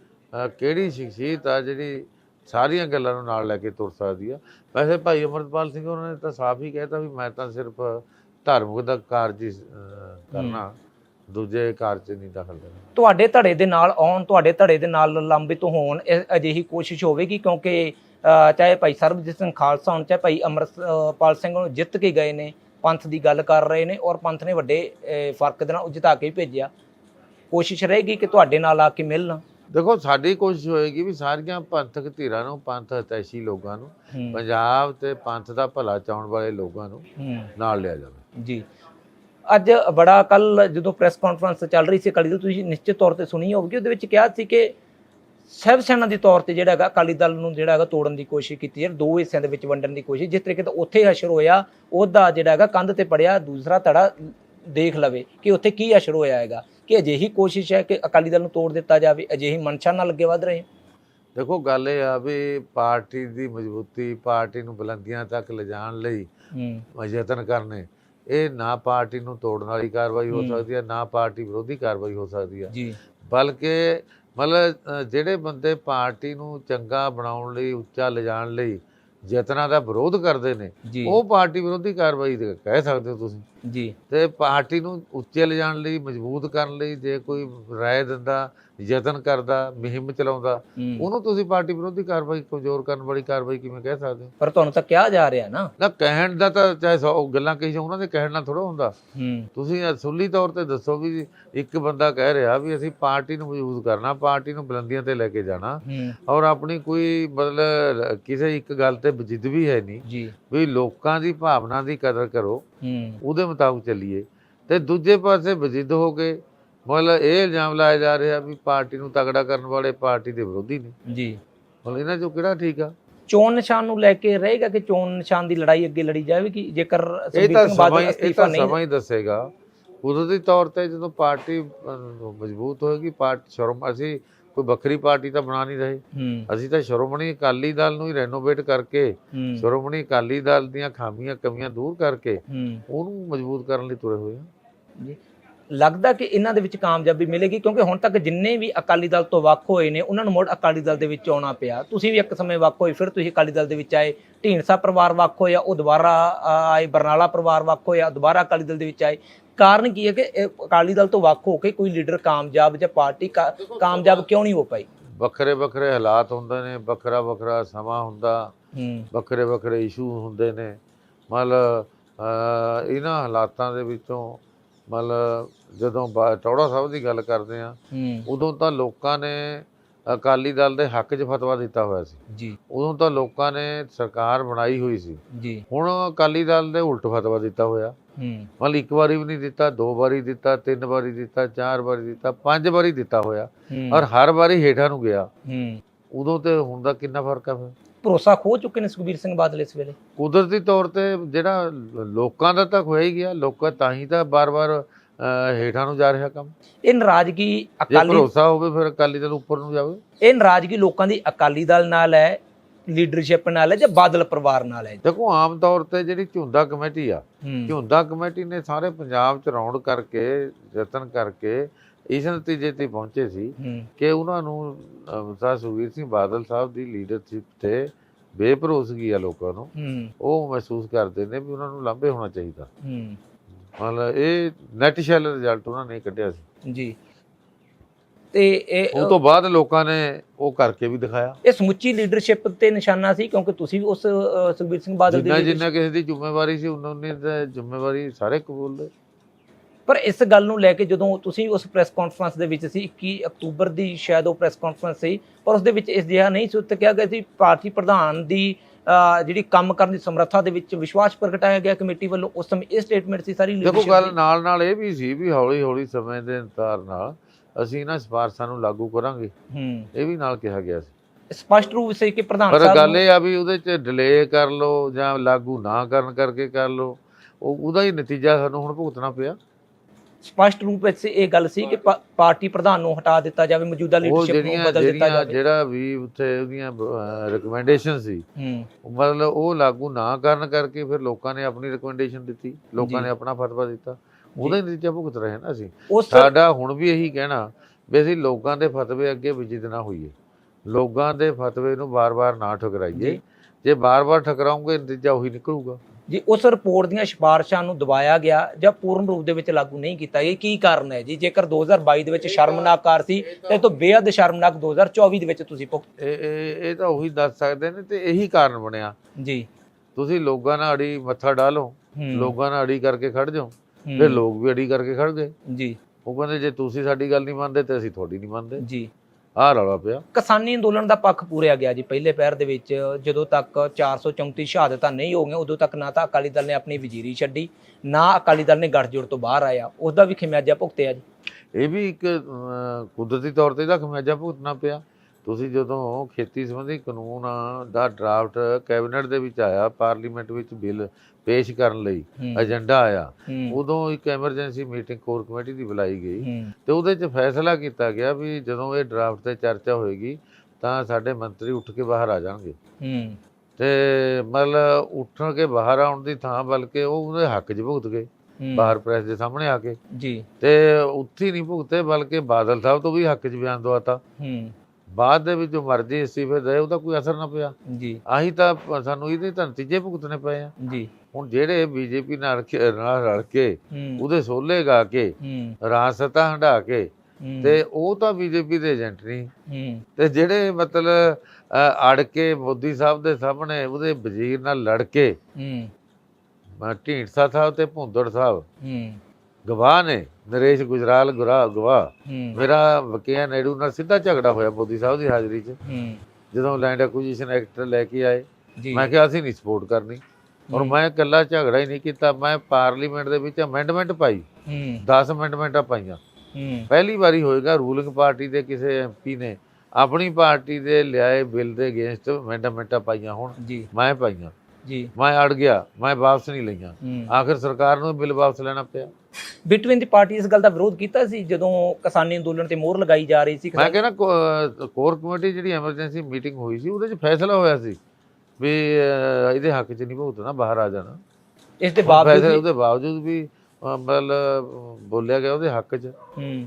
ਕਿਹੜੀ ਸ਼ਖਸੀਅਤ ਆ ਜਿਹੜੀ ਸਾਰੀਆਂ ਗੱਲਾਂ ਨੂੰ ਨਾਲ ਲੈ ਕੇ ਤੁਰ ਸਕਦੀ ਆ? ਵੈਸੇ ਭਾਈ ਅਮਰਪਾਲ ਸਿੰਘ ਉਹਨਾਂ ਨੇ ਤਾਂ ਸਾਫ਼ ਹੀ ਕਹਿਤਾ ਵੀ ਮੈਂ ਤਾਂ ਸਿਰਫ ਧਾਰਮਿਕ ਦਾ ਕਾਰਜ ਹੀ, ਕਰਨਾ। ਦੂਜੇ ਕਾਰਜ 'ਚ ਨਹੀਂ ਦਖਲ ਦੇਣਾ। ਤੁਹਾਡੇ ਧੜੇ ਦੇ ਨਾਲ ਆਉਣ ਤੁਹਾਡੇ ਧੜੇ ਦੇ ਨਾਲ ਲੰਬਿਤ ਹੋਣ ਇਹ ਅਜਿਹੀ ਕੋਸ਼ਿਸ਼ ਹੋਵੇਗੀ ਕਿਉਂਕਿ ਚਾਹੇ ਭਾਈ ਸਰਬਜੀਤ ਸਿੰਘ ਖਾਲਸਾ ਹੋਣ ਚਾਹੇ ਭਾਈ ਅਮਰਪਾਲ ਸਿੰਘ ਨੂੰ ਜਿੱਤ ਕੇ ਗਏ ਨੇ ਪੰਥ ਦੀ ਗੱਲ ਕਰ ਰਹੇ ਨੇ ਔਰ ਪੰਥ ਨੇ ਵੱਡੇ ਫ਼ਰਕ ਦੇ ਨਾਲ ਉਹ ਜਿਤਾ ਕੇ ਭੇਜਿਆ। ਕੋਸ਼ਿਸ਼ ਰਹੇਗੀ ਕਿ ਤੁਹਾਡੇ ਨਾਲ ਆ ਕੇ ਮਿਲਣ। ਦੇਖੋ ਸਾਡੀ ਕੋਸ਼ਿਸ਼ ਹੋਏਗੀ ਵੀ ਸਾਰੀਆਂ ਪੰਥਕ ਧਿਰਾਂ ਨੂੰ ਪੰਥ ਹਤੈਸ਼ੀ ਲੋਕਾਂ ਨੂੰ ਪੰਜਾਬ ਤੇ ਪੰਥ ਦਾ ਭਲਾ ਚਾਹਣ ਵਾਲੇ ਲੋਕਾਂ ਨੂੰ ਨਾਲ ਲਿਆ ਜਾਵੇ। ਜੀ। ਅੱਜ ਬੜਾ ਕੱਲ ਜਦੋਂ ਪ੍ਰੈਸ ਕਾਨਫਰੰਸ ਚੱਲ ਰਹੀ ਸੀ ਅਕਾਲੀ ਦਲ ਤੁਸੀਂ ਨਿਸ਼ਚਿਤ ਤੌਰ ਤੇ ਸੁਣੀ ਹੋਵੇਗੀ ਉਹਦੇ ਵਿੱਚ ਕਿਹਾ ਸੀ ਕਿ ਸਹਿਬ ਸੈਨਾ ਦੇ ਤੌਰ ਤੇ ਜਿਹੜਾ ਹੈਗਾ ਅਕਾਲੀ ਦਲ ਨੂੰ ਜਿਹੜਾ ਹੈਗਾ ਤੋੜਨ ਦੀ ਕੋਸ਼ਿਸ਼ ਕੀਤੀ ਹੈ ਦੋ ਹਿੱਸਿਆਂ ਦੇ ਵਿੱਚ ਵੰਡਣ ਦੀ ਕੋਸ਼ਿਸ਼ ਜਿਸ ਤਰੀਕੇ ਤੋਂ ਉੱਥੇ ਹਸ਼ਰ ਹੋਇਆ ਉਹਦਾ ਜਿਹੜਾ ਹੈਗਾ ਕੰਧ ਤੇ ਪੜਿਆ ਦੂਸਰਾ ਧੜਾ ਦੇਖ ਲਵੇ ਕਿ ਉੱਥੇ ਕੀ ਅਸਰ ਹੋਇਆ ਹੈਗਾ ਕਿ ਅਜਿਹੀ ਕੋਸ਼ਿਸ਼ ਹੈ ਕਿ ਅਕਾਲੀ ਦਲ ਨੂੰ ਤੋੜ ਦਿੱਤਾ ਜਾਵੇ ਅਜਿਹੀ ਮਨਸ਼ਾ ਨਾਲ ਅੱਗੇ ਵਧ ਰਹੇ ਦੇਖੋ ਗੱਲ ਇਹ ਆ ਵੀ ਪਾਰਟੀ ਦੀ ਮਜ਼ਬੂਤੀ ਪਾਰਟੀ ਨੂੰ ਬੁਲੰਦੀਆਂ ਤੱਕ ਲਿਜਾਣ ਲਈ ਯਤਨ ਕਰਨੇ ਇਹ ਨਾ ਪਾਰਟੀ ਨੂੰ ਤੋੜਨ ਵਾਲੀ ਕਾਰਵਾਈ ਹੋ ਹੂੰ। ਸਕਦੀ ਹੈ ਨਾ ਪਾਰਟੀ ਵਿਰੋਧੀ ਕਾਰਵਾਈ ਹੋ ਸਕਦੀ ਹੈ। ਜੀ। ਬਲਕਿ ਮਤਲਬ ਜਿਹੜੇ ਬੰਦੇ ਪਾਰਟੀ ਨੂੰ ਚੰਗਾ ਬਣਾਉਣ ਲਈ ਉੱਚਾ ਲਿਜਾਣ ਲਈ ਯਤਨਾਂ ਦਾ ਵਿਰੋਧ ਕਰਦੇ ਨੇ ਉਹ ਪਾਰਟੀ ਵਿਰੋਧੀ ਕਾਰਵਾਈ ਦੇ- ਕਹਿ ਸਕਦੇ ਹੋ ਤੁਸੀਂ? ਜੀ। ਤੇ ਪਾਰਟੀ ਨੂੰ ਉੱਚੇ ਲਿਜਾਣ ਲਈ ਮਜ਼ਬੂਤ ਕਰਨ ਲਈ ਜੇ ਕੋਈ ਰਾਏ ਦਿੰਦਾ ਯਤਨ ਕਰਦਾ ਮੁਹਿੰਮ ਚਲਾਉਂਦਾ। ਉਹਨੂੰ ਤੁਸੀਂ ਪਾਰਟੀ ਵਿਰੋਧੀ ਕਾਰਵਾਈ ਕਮਜ਼ੋਰ ਕਰਨ ਵਾਲੀ ਕਾਰਵਾਈ ਕਿਵੇਂ ਕਹਿ ਸਕਦੇ ਹੋ? ਪਰ ਤੁਹਾਨੂੰ ਤਾਂ ਕਿਹਾ ਜਾ ਰਿਹਾ ਨਾ। ਨਾ ਕਹਿਣ ਦਾ ਤਾਂ ਚਾਹੇ ਸੌ ਗੱਲਾਂ ਕਹੀ ਜਾਣ ਉਹਨਾਂ ਦੇ ਕਹਿਣ ਨਾਲ ਥੋੜਾ ਹੁੰਦਾ। ਤੁਸੀਂ ਅਸੂਲੀ ਤੌਰ ਤੇ ਦੱਸੋ ਵੀ ਇੱਕ ਬੰਦਾ ਕਹਿ ਰਿਹਾ ਵੀ ਅਸੀਂ ਪਾਰਟੀ ਨੂੰ ਮਜ਼ਬੂਤ ਕਰਨਾ ਪਾਰਟੀ ਨੂੰ ਬੁਲੰਦੀਆਂ ਤੇ ਲੈ ਕੇ ਜਾਣਾ। ਔਰ ਆਪਣੀ ਕੋਈ ਮਤਲਬ ਕਿਸੇ ਇੱਕ ਗੱਲ ਤੇ ਬਜਿੱਦ ਵੀ ਹੈ ਨਹੀਂ ਜੀ। ਵੀ ਲੋਕਾਂ ਦੀ ਭਾਵਨਾ ਦੀ ਕਦਰ ਕਰੋ ਉਹਦੇ ਮੁਤਾਬਕ ਚੱਲੀਏ। ਤੇ ਦੂਜੇ ਪਾਸੇ ਬਜਿੱਦ ਹੋ ਕੇ ਮਤਲਬ ਇਹ ਇਲਜ਼ਾਮ ਲਾਇਆ ਜਾ ਰਿਹਾ ਵੀ ਪਾਰਟੀ ਨੂੰ ਤਗੜਾ ਕਰਨ ਵਾਲੇ ਪਾਰਟੀ ਦੇ ਵਿਰੋਧੀ ਨੇ। ਜੀ। ਮਤਲਬ ਇਹਨਾਂ ਚੋਂ ਕਿਹੜਾ ਠੀਕ ਆ? ਚੋਣ ਨਿਸ਼ਾਨ ਨੂੰ ਲੈ ਕੇ ਰਹੇਗਾ ਕਿ ਚੋਣ ਨਿਸ਼ਾਨ ਦੀ ਲੜਾਈ ਅੱਗੇ ਲੜੀ ਜਾਵੇਗੀ ਜੇਕਰ ਇਹ ਤਾਂ ਸਮਾਂ ਬਾਦਲ ਹੀ- ਇਹ ਅਸਤੀਫਾ ਤਾਂ ਨਹੀਂ ਸਮਾਂ ਹੀ ਦੱਸੇਗਾ। ਕੁਦਰਤੀ ਤੌਰ ਤੇ ਜਦੋਂ ਪਾਰਟੀ ਮਜ਼ਬੂਤ ਹੋਏਗੀ ਪਾਰਟੀ ਸ਼ਰਮ ਅਸੀਂ ਕੋਈ ਵੱਖਰੀ ਪਾਰਟੀ ਤਾਂ ਬਣਾ ਨਹੀਂ ਰਹੇ। ਅਸੀਂ ਤਾਂ ਸ਼੍ਰੋਮਣੀ ਅਕਾਲੀ ਦਲ ਨੂੰ ਹੀ ਰੈਨੋਵੇਟ ਕਰਕੇ ਸ਼੍ਰੋਮਣੀ ਅਕਾਲੀ ਦਲ ਦੀਆਂ ਖਾਮੀਆਂ ਕਮੀਆਂ ਦੂਰ ਕਰਕੇ ਉਹਨੂੰ ਮਜ਼ਬੂਤ ਕਰਨ ਲਈ ਤੁਰੇ ਹੋਏ ਹਾਂ ਜੀ। ਲੱਗਦਾ ਕਿ ਇਹਨਾਂ ਦੇ ਵਿੱਚ ਕਾਮਯਾਬੀ ਮਿਲੇਗੀ ਕਿਉਂਕਿ ਹੁਣ ਤੱਕ ਜਿੰਨੇ ਵੀ ਅਕਾਲੀ ਦਲ ਤੋਂ ਵੱਖ ਹੋਏ ਨੇ ਉਹਨਾਂ ਨੂੰ ਮੁੜ ਅਕਾਲੀ ਦਲ ਦੇ ਵਿੱਚ ਆਉਣਾ ਪਿਆ। ਤੁਸੀਂ ਵੀ ਇੱਕ ਸਮੇਂ ਵੱਖ ਹੋਏ ਫਿਰ ਤੁਸੀਂ ਅਕਾਲੀ ਦਲ ਦੇ ਵਿੱਚ ਆਏ। ਢੀਂਡਸਾ ਪਰਿਵਾਰ ਵੱਖ ਹੋਇਆ ਉਹ ਦੁਬਾਰਾ ਆਏ। ਬਰਨਾਲਾ ਪਰਿਵਾਰ ਵੱਖ ਹੋਇਆ ਦੁਬਾਰਾ ਅਕਾਲੀ ਦਲ ਦੇ ਵਿੱਚ ਆਏ। ਕਾਰਨ ਕੀ ਹੈ ਕਿ ਇਹ ਅਕਾਲੀ ਦਲ ਤੋਂ ਵੱਖ ਹੋ ਕੇ ਕੋਈ ਲੀਡਰ ਕਾਮਯਾਬ ਜਾਂ ਪਾਰਟੀ ਕਾਮਯਾਬ ਕਿਉਂ ਨਹੀਂ ਹੋ ਪਾਈ? ਵੱਖਰੇ ਵੱਖਰੇ ਹਾਲਾਤ ਹੁੰਦੇ ਨੇ ਵੱਖਰਾ ਵੱਖਰਾ ਸਮਾਂ ਹੁੰਦਾ ਵੱਖਰੇ ਵੱਖਰੇ ਇਸ਼ੂ ਹੁੰਦੇ ਨੇ। ਮਤਲਬ ਇਹਨਾਂ ਹਾਲਾਤਾਂ ਦੇ ਵਿੱਚੋਂ ਮਤਲਬ ਜਦੋਂ ਟੌੜਾ ਸਾਹਿਬ ਦੀ ਗੱਲ ਕਰਦੇ ਆ ਹੂੰ। ਉਦੋਂ ਤਾਂ ਲੋਕਾਂ ਨੇ ਅਕਾਲੀ ਦਲ ਦੇ ਹੱਕ 'ਚ ਫਤਵਾ ਦਿੱਤਾ ਹੋਇਆ ਸੀ। ਜੀ। ਉਦੋਂ ਤਾਂ ਲੋਕਾਂ ਨੇ ਸਰਕਾਰ ਬਣਾਈ ਹੋਈ ਸੀ। ਜੀ। ਹੁਣ ਅਕਾਲੀ ਦਲ ਦੇ ਉਲਟ ਫਤਵਾ ਦਿੱਤਾ ਹੋਇਆ। ਹੂੰ। ਮਤਲਬ ਇੱਕ ਵਾਰੀ ਵੀ ਨਹੀਂ ਦਿੱਤਾ ਦੋ ਵਾਰੀ ਦਿੱਤਾ ਤਿੰਨ ਵਾਰੀ ਦਿੱਤਾ ਚਾਰ ਵਾਰੀ ਦਿੱਤਾ ਪੰਜ ਵਾਰੀ ਦਿੱਤਾ ਹੋਇਆ। ਹੂੰ। ਔਰ ਹਰ ਵਾਰੀ ਹੇਠਾਂ ਨੂੰ ਗਿਆ। ਹੂੰ। ਉਦੋਂ ਤੇ ਹੁਣ ਦਾ ਕਿੰਨਾ ਫ਼ਰਕ ਆ ਫਿਰ? ਭਰੋਸਾ ਖੋ ਚੁੱਕੇ ਨੇ ਸੁਖਬੀਰ ਸਿੰਘ ਬਾਦਲ ਇਸ ਵੇਲੇ? ਕੁਦਰਤੀ ਤੌਰ ਤੇ ਜਿਹੜਾ ਲੋਕਾਂ ਦਾ ਤਾਂ ਹੋਇਆ ਹੀ ਗਿਆ ਲੋਕਾਂ ਤਾਂ ਹੀ ਤਾਂ ਬਾਰ-ਬਾਰ ਹੇਠਾਂ ਨੂੰ ਜਾ ਰਿਹਾ ਕੰਮ। ਇਹ ਨਾਰਾਜ਼ਗੀ ਅਕਾਲੀ ਭਰੋਸਾ ਹੋਵੇ ਫਿਰ ਅਕਾਲੀ ਦਲ ਉੱਪਰ ਨੂੰ ਜਾਵੇ। ਇਹ ਨਾਰਾਜ਼ਗੀ ਲੋਕਾਂ ਦੀ ਅਕਾਲੀ ਦਲ ਨਾਲ ਹੈ ਲੀਡਰਸ਼ਿਪ ਨਾਲ ਹੈ ਜਾਂ ਬਾਦਲ ਪਰਿਵਾਰ ਨਾਲ ਹੈ? ਦੇਖੋ ਆਮ ਤੌਰ ਤੇ ਜਿਹੜੀ ਝੁੰਦਾ ਕਮੇਟੀ ਆ ਝੁੰਦਾ ਕਮੇਟੀ ਨੇ ਸਾਰੇ ਪੰਜਾਬ ਚ ਰਾਉਂਡ ਕਰਕੇ ਯਤਨ ਕਰਕੇ ਇਸ ਨਤੀਜੇ ਤੇ ਪਹੁੰਚੇ ਸੀ ਕਿ ਉਹਨਾਂ ਨੂੰ ਸਰ ਸੁਖਬੀਰ ਸਿੰਘ ਬਾਦਲ ਸਾਹਿਬ ਦੀ ਲੀਡਰਸ਼ਿਪ ਤੇ ਬੇਭਰੋਸਗੀ ਆ ਲੋਕਾਂ ਨੂੰ ਉਹ ਮਹਿਸੂਸ ਕਰਦੇ ਨੇ ਵੀ ਉਹਨਾਂ ਨੂੰ ਲਾਂਭੇ ਹੋਣਾ ਚਾਹੀਦਾ। ਹੂੰ। ਮਤਲਬ ਇਹ ਨੈਟ ਸ਼ੈਲ ਰਿਜ਼ਲਟ ਉਹਨਾਂ ਨੇ ਕੱਢਿਆ ਸੀ। ਜੀ। ਤੇ ਇਹ ਉਹ ਤੋਂ ਬਾਅਦ ਲੋਕਾਂ ਨੇ ਉਹ ਕਰਕੇ ਵੀ ਦਿਖਾਇਆ। ਇਹ ਸਮੁੱਚੀ ਲੀਡਰਸ਼ਿਪ ਤੇ ਨਿਸ਼ਾਨਾ ਸੀ ਕਿਉਂਕਿ ਤੁਸੀਂ ਵੀ ਉਸ ਸੁਖਬੀਰ ਸਿੰਘ ਬਾਦਲ ਜਿੰਨਾ ਦੇ ਜਿੰਨਾ ਕਿਸੇ ਦੀ ਜ਼ਿੰਮੇਵਾਰੀ ਸੀ ਉਹਨਾਂ ਨੇ ਜ਼ਿੰਮੇਵਾਰੀ ਸਾਰੇ ਕਬੂਲਦੇ ਪਰ ਇਸ ਗੱਲ ਨੂੰ ਲੈ ਕੇ ਜਦੋਂ ਤੁਸੀਂ ਉਸ ਪ੍ਰੈਸ ਕਾਨਫਰੰਸ ਦੇ ਵਿੱਚ ਸੀ 21 ਅਕਤੂਬਰ ਦੀ ਸ਼ਾਇਦ ਉਹ ਪ੍ਰੈਸ ਕਾਨਫਰੰਸ ਸੀ ਪਰ ਉਸ ਦੇ ਵਿੱਚ ਇਸ ਜਿਹਾ ਨਹੀਂ ਸੀ ਉੱਤੇ ਕਿਹਾ ਗਿਆ ਸੀ ਪਾਰਟੀ ਪ੍ਰਧਾਨ ਦੀ ਜਿਹੜੀ ਕੰਮ ਕਰਨ ਦੀ ਸਮਰੱਥਾ ਦੇ ਵਿੱਚ ਵਿਸ਼ਵਾਸ ਪ੍ਰਗਟਾਇਆ ਗਿਆ ਕਮੇਟੀ ਵੱਲੋਂ ਉਸ ਸਮੇਂ ਇਹ ਸਟੇਟਮੈਂਟ ਸੀ ਸਾਰੀ ਦੇਖੋ ਗੱਲ। ਨਾਲ ਨਾਲ ਇਹ ਵੀ ਸੀ ਵੀ ਹੌਲੀ ਹੌਲੀ ਸਮੇਂ ਦੇ ਅੰਤਰ ਨਾਲ ਅਸੀਂ ਇਹਨਾਂ ਸਿਫਾਰਸ਼ਾਂ ਨੂੰ ਲਾਗੂ ਕਰਾਂਗੇ। ਇਹ ਵੀ ਨਾਲ ਕਿਹਾ ਗਿਆ ਸੀ। ਸਪਸ਼ਟ ਰੂਪ ਸੇ ਕਿ ਪ੍ਰਧਾਨ ਪਰ ਸਾਹਿਬ ਗੱਲ ਨੂੰ- ਇਹ ਆ ਵੀ ਉਹਦੇ ਚ ਡਿਲੇ ਕਰ ਲਓ ਜਾਂ ਲਾਗੂ ਨਾ ਕਰਨ ਕਰਕੇ ਕਰ ਲਓ। ਉਹ ਉਹਦਾ ਹੀ ਨਤੀਜਾ ਸਾਨੂੰ ਹੁਣ ਭੁਗਤਣਾ ਪਿਆ। ਸਪਸ਼ਟ ਰੂਪ ਵਿੱਚ ਇਹ ਗੱਲ ਸੀ ਕਿ ਪਾਰਟੀ ਪ੍ਰਧਾਨ ਨੂੰ ਹਟਾ ਦਿੱਤਾ ਜਾਵੇ ਮੌਜੂਦਾ ਲੀਡਰਸ਼ਿਪ ਨੂੰ ਬਦਲ ਦਿੱਤਾ ਜਾਵੇ। ਜਿਹੜਾ ਵੀ ਉੱਥੇ ਉਹਦੀਆਂ ਰეკਮੈਂਡੇਸ਼ਨ ਸੀ ਮਤਲਬ ਉਹ ਲਾਗੂ ਨਾ ਕਰਨ ਕਰਕੇ ਫਿਰ ਲੋਕਾਂ ਨੇ ਆਪਣੀ ਰეკਮੈਂਡੇਸ਼ਨ ਦਿੱਤੀ ਲੋਕਾਂ ਨੇ ਆਪਣਾ ਫਤਵਾ ਦਿੱਤਾ। ਉਹਦੇ ਨਤੀਜਾ ਭੁਗਤ ਰਹੇ ਨਾ ਅਸੀਂ। ਸਾਡਾ ਹੁਣ ਵੀ ਇਹੀ ਕਹਿਣਾ ਵੀ ਅਸੀਂ ਲੋਕਾਂ ਦੇ ਫਤਵੇ ਅੱਗੇ ਵਿਜਿਤ ਨਾ ਹੋਈਏ। ਲੋਕਾਂ ਦੇ ਫਤਵੇ ਨੂੰ ਬਾਰ-ਬਾਰ ਨਾ ਠੁਕਰਾਈਏ। ਜੇ ਬਾਰ-ਬਾਰ ਠਕਰਾਉਂਗੇ ਨਤੀਜਾ ਉਹੀ ਨਿਕਲੂਗਾ। ਜੀ ਉਸ ਰਿਪੋਰਟ ਦੀਆਂ ਸਿਫਾਰਸ਼ਾਂ ਨੂੰ ਦਬਾਇਆ ਗਿਆ ਜਾਂ ਪੂਰਨ ਰੂਪ ਦੇ ਵਿੱਚ ਲਾਗੂ ਨਹੀਂ ਕੀਤਾ ਗਿਆ ਕੀ ਕਾਰਨ ਹੈ ਜੀ? ਜੇਕਰ 2022 ਦੇ ਵਿੱਚ ਸ਼ਰਮਨਾਕ ਕਾਰ ਸੀ ਤੇ ਇਹ ਤੋਂ ਬੇਹੱਦ ਸ਼ਰਮਨਾਕ 2024 ਦੇ ਵਿੱਚ ਤੁਸੀਂ ਭੁਗਤ ਇਹ ਇਹ ਇਹ ਤਾਂ ਉਹੀ ਦੱਸ ਸਕਦੇ ਨੇ ਤੇ ਇਹੀ ਕਾਰਨ ਬਣਿਆ। ਜੀ। ਤੁਸੀਂ ਲੋਕਾਂ ਨਾਲ ਅੜੀ ਮੱਥਾ ਡਾਲੋ ਲੋਕਾਂ ਨਾਲ ਅੜੀ ਕਰਕੇ ਖੜ ਜਾਓ ਫਿਰ ਲੋਕ ਵੀ ਅੜੀ ਕਰਕੇ ਖੜ ਗਏ। ਜੀ। ਉਹ ਕਹਿੰਦੇ ਜੇ ਤੁਸੀਂ ਸਾਡੀ ਗੱਲ ਨਹੀਂ ਮੰਨਦੇ ਤੇ ਅਸੀਂ ਤੁਹਾਡੀ ਨਹੀਂ ਮੰਨਦੇ। ਜੀ। ਆਹ ਰੌਲਾ ਪਿਆ। ਕਿਸਾਨੀ ਅੰਦੋਲਨ ਦਾ ਪੱਖ ਪੂਰਿਆ ਗਿਆ ਜੀ ਪਹਿਲੇ ਪਹਿਰ ਦੇ ਵਿੱਚ ਜਦੋਂ ਤੱਕ 434 ਸ਼ਹਾਦਤਾਂ ਨਹੀਂ ਹੋ ਗਈਆਂ ਉਦੋਂ ਤੱਕ ਨਾ ਤਾਂ ਅਕਾਲੀ ਦਲ ਨੇ ਆਪਣੀ ਵਜ਼ੀਰੀ ਛੱਡੀ ਨਾ ਅਕਾਲੀ ਦਲ ਨੇ ਗੱਠਜੋੜ ਤੋਂ ਬਾਹਰ ਆਇਆ। ਉਸ ਦਾ ਵੀ ਖਿਮਿਆਜਾ ਭੁਗਤਿਆ ਜੀ। ਇਹ ਵੀ ਇੱਕ ਅਹ, ਕੁਦਰਤੀ ਤੌਰ ਤੇ ਇਹਦਾ ਖਮਿਆਜਾ ਭੁਗਤਣਾ ਪਿਆ। ਤੁਸੀਂ ਜਦੋਂ ਖੇਤੀ ਸੰਬੰਧੀ ਕਾਨੂੰਨ ਦਾ ਡਰਾਫਟ ਕੈਬਨਿਟ ਦੇ ਵਿੱਚ ਆਇਆ ਪਾਰਲੀਮੈਂਟ ਵਿੱਚ ਬਿੱਲ ਪੇਸ਼ ਕਰਨ ਲਈ ਏਜੰਡਾ ਆਇਆ ਉਦੋਂ ਇੱਕ ਐਮਰਜੈਂਸੀ ਮੀਟਿੰਗ ਕੋਰ ਕਮੇਟੀ ਦੀ ਬੁਲਾਈ ਗਈ ਤੇ ਉਹਦੇ 'ਚ ਫੈਸਲਾ ਕੀਤਾ ਗਿਆ ਵੀ ਜਦੋਂ ਇਹ ਡਰਾਫਟ ਤੇ ਚਰਚਾ ਹੋਏਗੀ ਤਾਂ ਸਾਡੇ ਮੰਤਰੀ ਉੱਠ ਕੇ ਬਾਹਰ ਆ ਜਾਣਗੇ। ਤੇ ਮਤਲਬ ਉੱਠ ਕੇ ਬਾਹਰ ਆਉਣ ਦੀ ਥਾਂ ਬਲਕਿ ਉਹ ਉਹਦੇ ਹੱਕ 'ਚ ਭੁਗਤ ਗਏ ਬਾਹਰ ਪ੍ਰੈਸ ਦੇ ਸਾਹਮਣੇ ਆ ਕੇ। ਜੀ। ਤੇ ਉੱਥੇ ਨਹੀਂ ਭੁਗਤੇ ਬਲਕਿ ਬਾਦਲ ਸਾਹਿਬ ਤੋਂ ਵੀ ਹੱਕ 'ਚ ਬਿਆਨ ਦਵਾਤਾ। ਹੂੰ। ਬਾਅਦ ਦੇ ਵਿੱਚ ਜੋ ਮਰਜ਼ੀ ਅਸਤੀਫੇ ਦੇ ਉਹਦਾ ਕੋਈ ਅਸਰ ਨਾ ਪਿਆ। ਜੀ। ਆਹੀ ਤਾਂ ਸਾਨੂੰ ਇਹਦੇ ਤਾਂ ਨਤੀਜੇ ਭੁਗਤਣੇ ਪਏ ਆ। ਜੀ। ਹੁਣ ਜਿਹੜੇ ਬੀਜੇਪੀ ਨਾਲ ਨਾਲ ਰਲ ਕੇ ਉਹਦੇ ਸੋਲੇ ਗਾ ਕੇ ਰਾਸਤਾ ਹੰਢਾ ਕੇ ਤੇ ਉਹ ਤਾਂ ਬੀਜੇਪੀ ਦੇ ਏਜੰਟ ਨਹੀਂ ਤੇ ਜਿਹੜੇ ਮਤਲਬ ਅੜ ਕੇ ਮੋਦੀ ਸਾਹਿਬ ਦੇ ਸਾਹਮਣੇ ਉਹਦੇ ਵਜ਼ੀਰ ਨਾਲ ਲੜ ਕੇ ਢੀਂਡਸਾ ਸਾਹਿਬ ਤੇ ਭੁੰਦੜ ਸਾਹਿਬ ਹੂੰ। ਗਵਾਹ ਨੇ ਨਰੇਸ਼ ਗੁਜਰਾਲ ਗੁਰਾ ਗਵਾਹ। ਮੇਰਾ ਵਕੀਆ ਨਾਇਡੂ ਨਾਲ ਸਿੱਧਾ ਝਗੜਾ ਹੋਇਆ ਮੋਦੀ ਸਾਹਿਬ ਦੀ ਹਾਜ਼ਰੀ 'ਚ। ਜਦੋਂ ਲੈਂਡ ਐਕੁਜੀਸ਼ਨ ਐਕਟ ਲੈ ਕੇ ਆਏ ਮੈਂ ਕਿਹਾ ਅਸੀਂ ਨਹੀਂ ਸਪੋਰਟ ਕਰਨੀ। ਔਰ। ਮੈਂ ਇਕੱਲਾ ਝਗੜਾ ਹੀ ਨਹੀਂ ਕੀਤਾ ਮੈਂ ਪਾਰਲੀਮੈਂਟ ਦੇ ਵਿੱਚ ਅਮੈਂਡਮੈਂਟ ਪਾਈ। ਹੂੰ। 10 ਅਮੈਂਡਮੈਂਟਾਂ ਪਾਈਆਂ। ਪਹਿਲੀ ਵਾਰੀ ਹੋਏਗਾ ਰੂਲਿੰਗ ਪਾਰਟੀ ਦੇ ਕਿਸੇ ਐਮਪੀ ਨੇ ਆਪਣੀ ਪਾਰਟੀ ਦੇ ਲਿਆਏ ਬਿੱਲ ਦੇ ਅਗੇਂਸਟ ਅਮੈਂਡਮੈਂਟਾਂ ਪਾਈਆਂ ਹੁਣ। ਮੈਂ ਪਾਈਆਂ। ਜੀ। ਮੈਂ ਅੜ ਗਿਆ ਮੈਂ ਵਾਪਸ ਨਹੀਂ ਲਈਆਂ। ਆਖਿਰ ਸਰਕਾਰ ਨੂੰ ਬਿੱਲ ਵਾਪਸ ਲੈਣਾ ਪਿਆ। ਬਿਟਵੀਨ ਦੀ ਪਾਰਟੀ ਇਸ ਗੱਲ ਦਾ ਵਿਰੋਧ ਕੀਤਾ ਸੀ ਜਦੋਂ ਕਿਸਾਨੀ ਅੰਦੋਲਨ ਤੇ ਮੋਹਰ ਲਗਾਈ ਜਾ ਰਹੀ ਸੀ ਮੈਂ ਕਹਿੰਦਾ ਕੋਰ ਕਮੇਟੀ ਜਿਹੜੀ ਐਮਰਜੈਂਸੀ ਮੀਟਿੰਗ ਹੋਈ ਸੀ ਉਹਦੇ 'ਚ ਫੈਸਲਾ ਹੋਇਆ ਸੀ ਵੀ ਇਹਦੇ ਹੱਕ 'ਚ ਨਹੀਂ ਭੁਗਤਣਾ ਬਾਹਰ ਆ ਜਾਣਾ। ਇਸ ਦੇ ਬਾਵਜੂਦ ਵੀ- ਉਹਦੇ ਬਾਵਜੂਦ ਵੀ ਮਤਲਬ ਬੋਲਿਆ ਗਿਆ ਉਹਦੇ ਹੱਕ 'ਚ।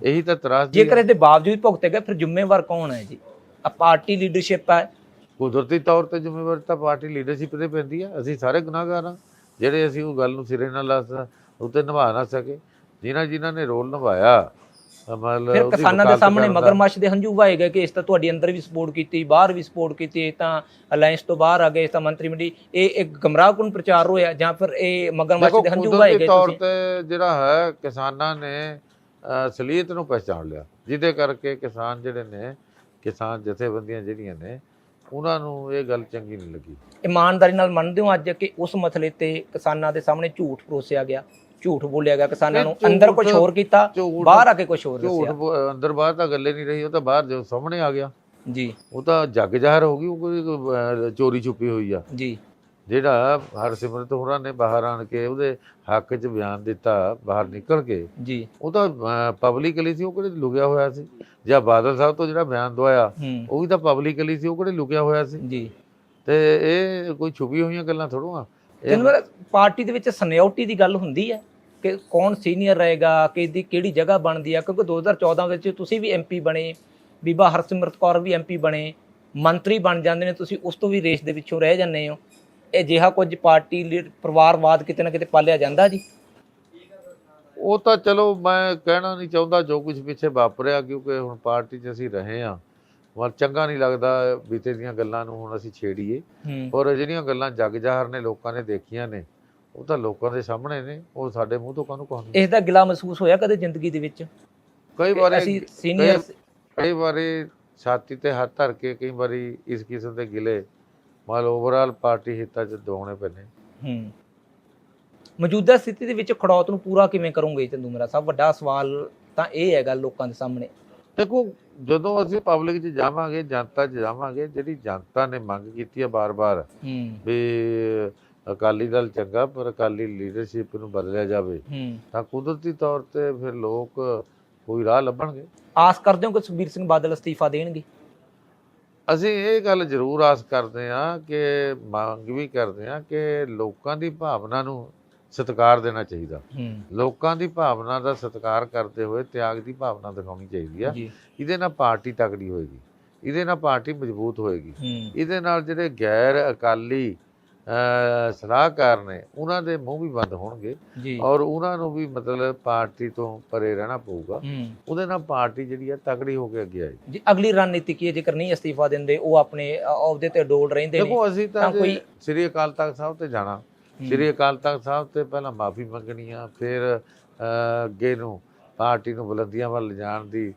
ਇਹੀ ਤਾਂ ਤਰਾਸ ਜੇਕਰ ਇਹਦੇ ਬਾਵਜੂਦ ਭੁਗਤੇ ਗਏ ਫਿਰ ਜ਼ਿੰਮੇਵਾਰ ਕੌਣ ਹੈ ਜੀ? ਆ ਪਾਰਟੀ ਲੀਡਰਸ਼ਿਪ ਹੈ। ਕੁਦਰਤੀ ਤੌਰ ਤੇ ਜ਼ਿੰਮੇਵਾਰੀ ਤਾਂ ਪਾਰਟੀ ਲੀਡਰਸ਼ਿਪ ਤੇ ਪੈਂਦੀ ਆ। ਅਸੀਂ ਸਾਰੇ ਗੁਨਾਹਗਾਰ ਆ। ਜਿਹੜੇ ਅਸੀਂ ਉਹ ਗੱਲ ਨੂੰ ਸਿਰੇ ਨਾਲ ਲਾ ਉੱਤੇ ਨਿਭਾ ਨਾ ਸਕੇ। ਜਿਨ੍ਹਾਂ ਜਿਨ੍ਹਾਂ ਨੇ ਰੋਲ ਨਿਭਾਇਆ ਫਿਰ ਕਿਸਾਨਾਂ ਦੇ ਸਾਹਮਣੇ ਮਗਰਮੱਛ ਦੇ ਹੰਝੂ ਵਹਾਏ ਗਏ ਕਿ ਇਸ ਤਾਂ ਤੁਹਾਡੀ ਅੰਦਰ ਵੀ ਸਪੋਰਟ ਕੀਤੀ ਬਾਹਰ ਵੀ ਸਪੋਰਟ ਕੀਤੀ ਇਹ ਤਾਂ ਅਲਾਈਅੰਸ ਤੋਂ ਬਾਹਰ ਆ ਗਏ ਇਸ ਤਾਂ ਮੰਤਰੀ ਮੰਡੀ ਇਹ ਇੱਕ ਗਮਰਾਹਕੁਨ ਪ੍ਰਚਾਰ ਹੋਇਆ ਜਾਂ ਫਿਰ ਇਹ ਮਗਰਮੱਛ ਦੇ ਹੰਝੂ ਵਹਾਏ ਗਏ ਤੌਰ ਤੇ ਜਿਹੜਾ ਹੈ ਕਿਸਾਨਾਂ ਨੇ ਅਸਲੀਅਤ ਨੂੰ ਪਹਿਚਾਣ ਲਿਆ। ਜਿਹਦੇ ਕਰਕੇ ਕਿਸਾਨ ਜਿਹੜੇ ਨੇ ਕਿਸਾਨ ਜਥੇਬੰਦੀਆਂ ਜਿਹੜੀਆਂ ਨੇ ਉਹਨਾਂ ਨੂੰ ਇਹ ਗੱਲ ਚੰਗੀ ਨਹੀਂ ਲੱਗੀ। ਇਮਾਨਦਾਰੀ ਨਾਲ ਮੰਨਦੇ ਹੋ ਅੱਜ ਕਿ ਉਸ ਮਸਲੇ ਤੇ ਕਿਸਾਨਾਂ ਦੇ ਸਾਹਮਣੇ ਝੂਠ ਪਰੋਸਿਆ ਗਿਆ? ਝੂਠ ਬੋਲਿਆ ਗਿਆ ਕਿਸਾਨਾਂ ਨੂੰ ਝੂਠ- ਅੰਦਰ ਕੁਝ ਹੋਰ ਕੀਤਾ ਝੂਠ- ਬਾਹਰ ਆ ਕੇ ਕੁਝ ਹੋਰ ਝੂਠ ਦੱਸਿਆ ਬੋ- ਅੰਦਰ ਬਾਹਰ ਤਾਂ ਗੱਲੇ ਨਹੀਂ ਰਹੀ ਉਹ ਤਾਂ ਬਾਹਰ ਜੋ ਸਾਹਮਣੇ ਆ ਗਿਆ। ਜੀ। ਉਹ ਤਾਂ ਜੱਗ ਜ਼ਾਹਰ ਹੋ ਗਈ ਉਹ ਚੋਰੀ ਛੁਪੀ ਹੋਈ ਆ। ਜੀ। ਜਿਹੜਾ ਹਰਸਿਮਰਤ ਹੋਰਾਂ ਨੇ ਬਾਹਰ ਆਣ ਕੇ ਉਹਦੇ ਹੱਕ 'ਚ ਬਿਆਨ ਦਿੱਤਾ ਬਾਹਰ ਨਿਕਲ ਕੇ ਜੀ। ਉਹ ਤਾਂ ਪਬਲਿਕਲੀ ਸੀ ਉਹ ਕਿਹੜੇ ਲੁਕਿਆ ਹੋਇਆ ਸੀ? ਜਾਂ ਬਾਦਲ ਸਾਹਿਬ ਤੋਂ ਜਿਹੜਾ ਬਿਆਨ ਦਵਾਇਆ ਉਹ ਵੀ ਤਾਂ ਪਬਲਿਕਲੀ ਸੀ ਉਹ ਕਿਹੜੇ ਲੁਕਿਆ ਹੋਇਆ ਸੀ? ਜੀ। ਤੇ ਇਹ ਕੋਈ ਛੁਪੀ ਹੋਈਆਂ ਗੱਲਾਂ ਥੋੜੋ ਆ ਇਹ ਤੈਨੂੰ ਪਾਰਟੀ ਦੇ ਵਿੱਚ ਸਨਿਓਰਟੀ ਦੀ ਗੱਲ ਹੁੰਦੀ ਹੈ। ਕਿ ਕੌਣ ਸੀਨੀਅਰ ਰਹੇਗਾ ਕਿਹਦੀ ਕਿਹੜੀ ਜਗ੍ਹਾ ਬਣਦੀ ਹੈ ਕਿਉਂਕਿ 2014 ਵਿੱਚ ਤੁਸੀਂ ਵੀ ਐਮਪੀ ਬਣੇ ਬੀਬਾ ਹਰਸਿਮਰਤ ਕੌਰ ਵੀ ਐਮਪੀ ਬਣੇ ਮੰਤਰੀ ਬਣ ਜਾਂਦੇ ਨੇ ਤੁਸੀਂ ਉਸ ਤੋਂ ਵੀ ਰੇਸ ਦੇ ਵਿੱਚੋਂ ਰਹਿ ਜਾਂਦੇ ਹੋ। ਇਹ ਜਿਹਾ ਕੁਝ ਪਾਰਟੀ ਪਰਿਵਾਰਵਾਦ ਕਿਤੇ ਨਾ ਕਿਤੇ ਪਾਲਿਆ ਜਾਂਦਾ ਜੀ? ਉਹ ਤਾਂ ਚਲੋ ਮੈਂ ਕਹਿਣਾ ਨਹੀਂ ਚਾਹੁੰਦਾ ਜੋ ਕੁਝ ਪਿੱਛੇ ਵਾਪਰਿਆ ਕਿਉਂਕਿ ਹੁਣ ਪਾਰਟੀ 'ਚ ਅਸੀਂ ਰਹੇ ਆ ਪਰ ਚੰਗਾ ਨਹੀਂ ਲੱਗਦਾ ਬੀਤੇ ਦੀਆਂ ਗੱਲਾਂ ਨੂੰ ਹੁਣ ਅਸੀਂ ਛੇੜੀਏ। ਔਰ ਜਿਹੜੀਆਂ ਗੱਲਾਂ ਜਗ ਜਾਹਰ ਨੇ ਲੋਕਾਂ ਨੇ ਦੇਖੀਆਂ ਨੇ ਉਹ ਤਾਂ ਲੋਕਾਂ ਦੇ ਸਾਹਮਣੇ ਨੇ ਉਹ ਸਾਡੇ ਮੂੰਹ ਤੋਂ ਕਾਹਨੂੰ ਕਹਾਂਗੇ ਇਸ ਦਾ ਗਿਲਾ ਮਹਿਸੂਸ ਹੋਇਆ ਕਦੇ ਜ਼ਿੰਦਗੀ ਦੇ ਵਿੱਚ? ਕਈ ਵਾਰੀ ਅਸੀਂ ਸੀਨੀਅਰ ਕਈ ਵਾਰੀ ਛਾਤੀ ਤੇ ਹੱਥ ਧਰ ਕੇ ਕਈ ਵਾਰੀ ਇਸ ਕਿਸਮ ਦੇ ਗਿਲੇ ਮਾਲ ਓਵਰਆਲ ਪਾਰਟੀ ਹਿੱਤਾਂ 'ਚ ਦੋਣੇ ਪੈਣੇ ਹੂੰ। ਮੌਜੂਦਾ ਸਥਿਤੀ ਦੇ ਵਿੱਚ ਖੜੌਤ ਨੂੰ ਪੂਰਾ ਕਿਵੇਂ ਕਰੋਗੇ ਚੰਦੂ ਮੇਰਾ? ਸਭ ਵੱਡਾ ਸਵਾਲ ਤਾਂ ਇਹ ਹੈਗਾ ਲੋਕਾਂ ਦੇ ਸਾਹਮਣੇ। ਦੇਖੋ ਜਦੋਂ ਅਸੀਂ ਪਬਲਿਕ 'ਚ ਜਾਵਾਂਗੇ ਜਨਤਾ 'ਚ ਜਾਵਾਂਗੇ ਜਿਹੜੀ ਜਨਤਾ ਨੇ ਮੰਗ ਕੀਤੀ ਹੈ ਬਾਰ-ਬਾਰ ਹੂੰ। ਵੀ ਅਕਾਲੀ ਦਲ ਚੰਗਾ ਪਰ ਅਕਾਲੀ ਲੀਡਰਸ਼ਿਪ ਨੂੰ ਬਦਲਿਆ ਜਾਵੇ ਤਾਂ ਕੁਦਰਤੀ ਤੌਰ ਤੇ ਫਿਰ ਲੋਕ ਕੋਈ ਰਾਹ ਲੱਭਣਗੇ। ਆਸ ਕਰਦੇ ਹੋ ਕਿ ਸੁਖਬੀਰ ਸਿੰਘ ਬਾਦਲ ਅਸਤੀਫਾ ਦੇਣਗੇ? ਅਸੀਂ ਇਹ ਗੱਲ ਜ਼ਰੂਰ ਆਸ ਕਰਦੇ ਹਾਂ ਕਿ ਮੰਗ ਵੀ ਕਰਦੇ ਹਾਂ ਕਿ ਲੋਕਾਂ ਦੀ ਭਾਵਨਾ ਨੂੰ ਸਤਿਕਾਰ ਦੇਣਾ ਚਾਹੀਦਾ। ਲੋਕਾਂ ਦੀ ਭਾਵਨਾ ਦਾ ਸਤਿਕਾਰ ਕਰਦੇ ਹੋਏ ਤਿਆਗ ਦੀ ਭਾਵਨਾ ਦਿਖਾਉਣੀ ਚਾਹੀਦੀ ਆ। ਇਹਦੇ ਨਾਲ ਪਾਰਟੀ ਤਕੜੀ ਹੋਏਗੀ। ਇਹਦੇ ਨਾਲ ਪਾਰਟੀ ਮਜ਼ਬੂਤ ਹੋਏਗੀ। ਇਹਦੇ ਨਾਲ ਜਿਹੜੇ ਗੈਰ ਅਕਾਲੀ ਸਲਾਹਕਾਰ ਨੇ ਉਹਨਾਂ ਦੇ ਮੂੰਹ ਵੀ ਬੰਦ ਹੋਣਗੇ ਔਰ ਉਹਨਾਂ ਨੂੰ ਵੀ ਮਤਲਬ ਪਾਰਟੀ ਤੋਂ ਪਰੇ ਰਹਿਣਾ ਪਊਗਾ। ਉਹਦੇ ਨਾਲ ਪਾਰਟੀ ਜਿਹੜੀ ਆ ਤਕੜੀ ਹੋ ਕੇ ਅੱਗੇ ਆਏਗੀ। ਜੀ ਅਗਲੀ ਰਣਨੀਤੀ ਕੀ ਹੈ? ਜੇਕਰ ਨਹੀਂ ਅਸਤੀਫਾ ਦਿੰਦੇ ਉਹ ਆਪਣੇ ਅਹੁਦੇ ਤੇ ਡੋਲ ਰਹਿੰਦੇ ਨੇ ਦੇਖੋ ਅਸੀਂ ਤਾਂ ਕੋਈ- ਸ੍ਰੀ ਅਕਾਲ ਤਖਤ ਸਾਹਿਬ ਤੇ ਜਾਣਾ। ਸ੍ਰੀ ਅਕਾਲ ਤਖਤ ਸਾਹਿਬ ਤੇ ਪਹਿਲਾਂ ਮਾਫੀ ਮੰਗਣੀ ਆ ਫਿਰ ਅੱਗੇ ਨੂੰ ਪਾਰਟੀ ਨੂੰ ਬੁਲੰਦੀਆਂ ਵੱਲ ਲਿਜਾਣ ਦੀ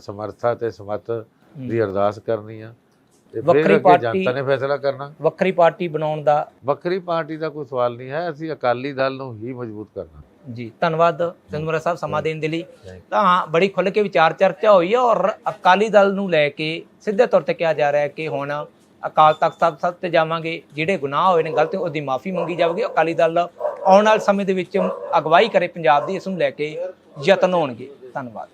ਸਮਰੱਥਾ ਤੇ ਸਮਤ। ਦੀ ਅਰਦਾਸ ਕਰਨੀ ਆ। ਵੱਖਰੀ ਪਾਰਟੀ- ਜਨਤਾ ਨੇ ਫੈਸਲਾ ਕਰਨਾ। ਵੱਖਰੀ ਪਾਰਟੀ ਬਣਾਉਣ ਦਾ ਵੱਖਰੀ ਪਾਰਟੀ ਦਾ ਕੋਈ ਸਵਾਲ ਨਹੀਂ ਹੈ ਅਸੀਂ ਅਕਾਲੀ ਦਲ ਨੂੰ ਹੀ ਮਜ਼ਬੂਤ ਕਰਨਾ। ਜੀ ਧੰਨਵਾਦ ਚੰਦੂਰਾ ਸਾਹਿਬ ਸਮਾਂ ਦੇਣ ਦੇ ਲਈ। ਤਾਂ ਬੜੀ ਖੁੱਲ੍ਹ ਕੇ ਵਿਚਾਰ ਚਰਚਾ ਹੋਈ ਹੈ ਔਰ ਅਕਾਲੀ ਦਲ ਨੂੰ ਲੈ ਕੇ ਸਿੱਧੇ ਤੌਰ ਤੇ ਕਿਹਾ ਜਾ ਰਿਹਾ ਹੈ ਕਿ ਹੁਣ ਅਕਾਲ ਤਖਤ ਸਾਹਿਬ ਸਾਹਿਬ ਤੇ ਜਾਵਾਂਗੇ ਜਿਹੜੇ ਗੁਨਾਹ ਹੋਏ ਨੇ ਗਲਤ ਉਹਦੀ ਮਾਫੀ ਮੰਗੀ ਜਾਵੇਗੀ। ਅਕਾਲੀ ਦਲ ਆਉਣ ਵਾਲੇ ਸਮੇਂ ਦੇ ਵਿੱਚ ਅਗਵਾਈ ਕਰੇ ਪੰਜਾਬ ਦੀ ਇਸ ਨੂੰ ਲੈ ਕੇ ਯਤਨ ਹੋਣਗੇ। ਧੰਨਵਾਦ।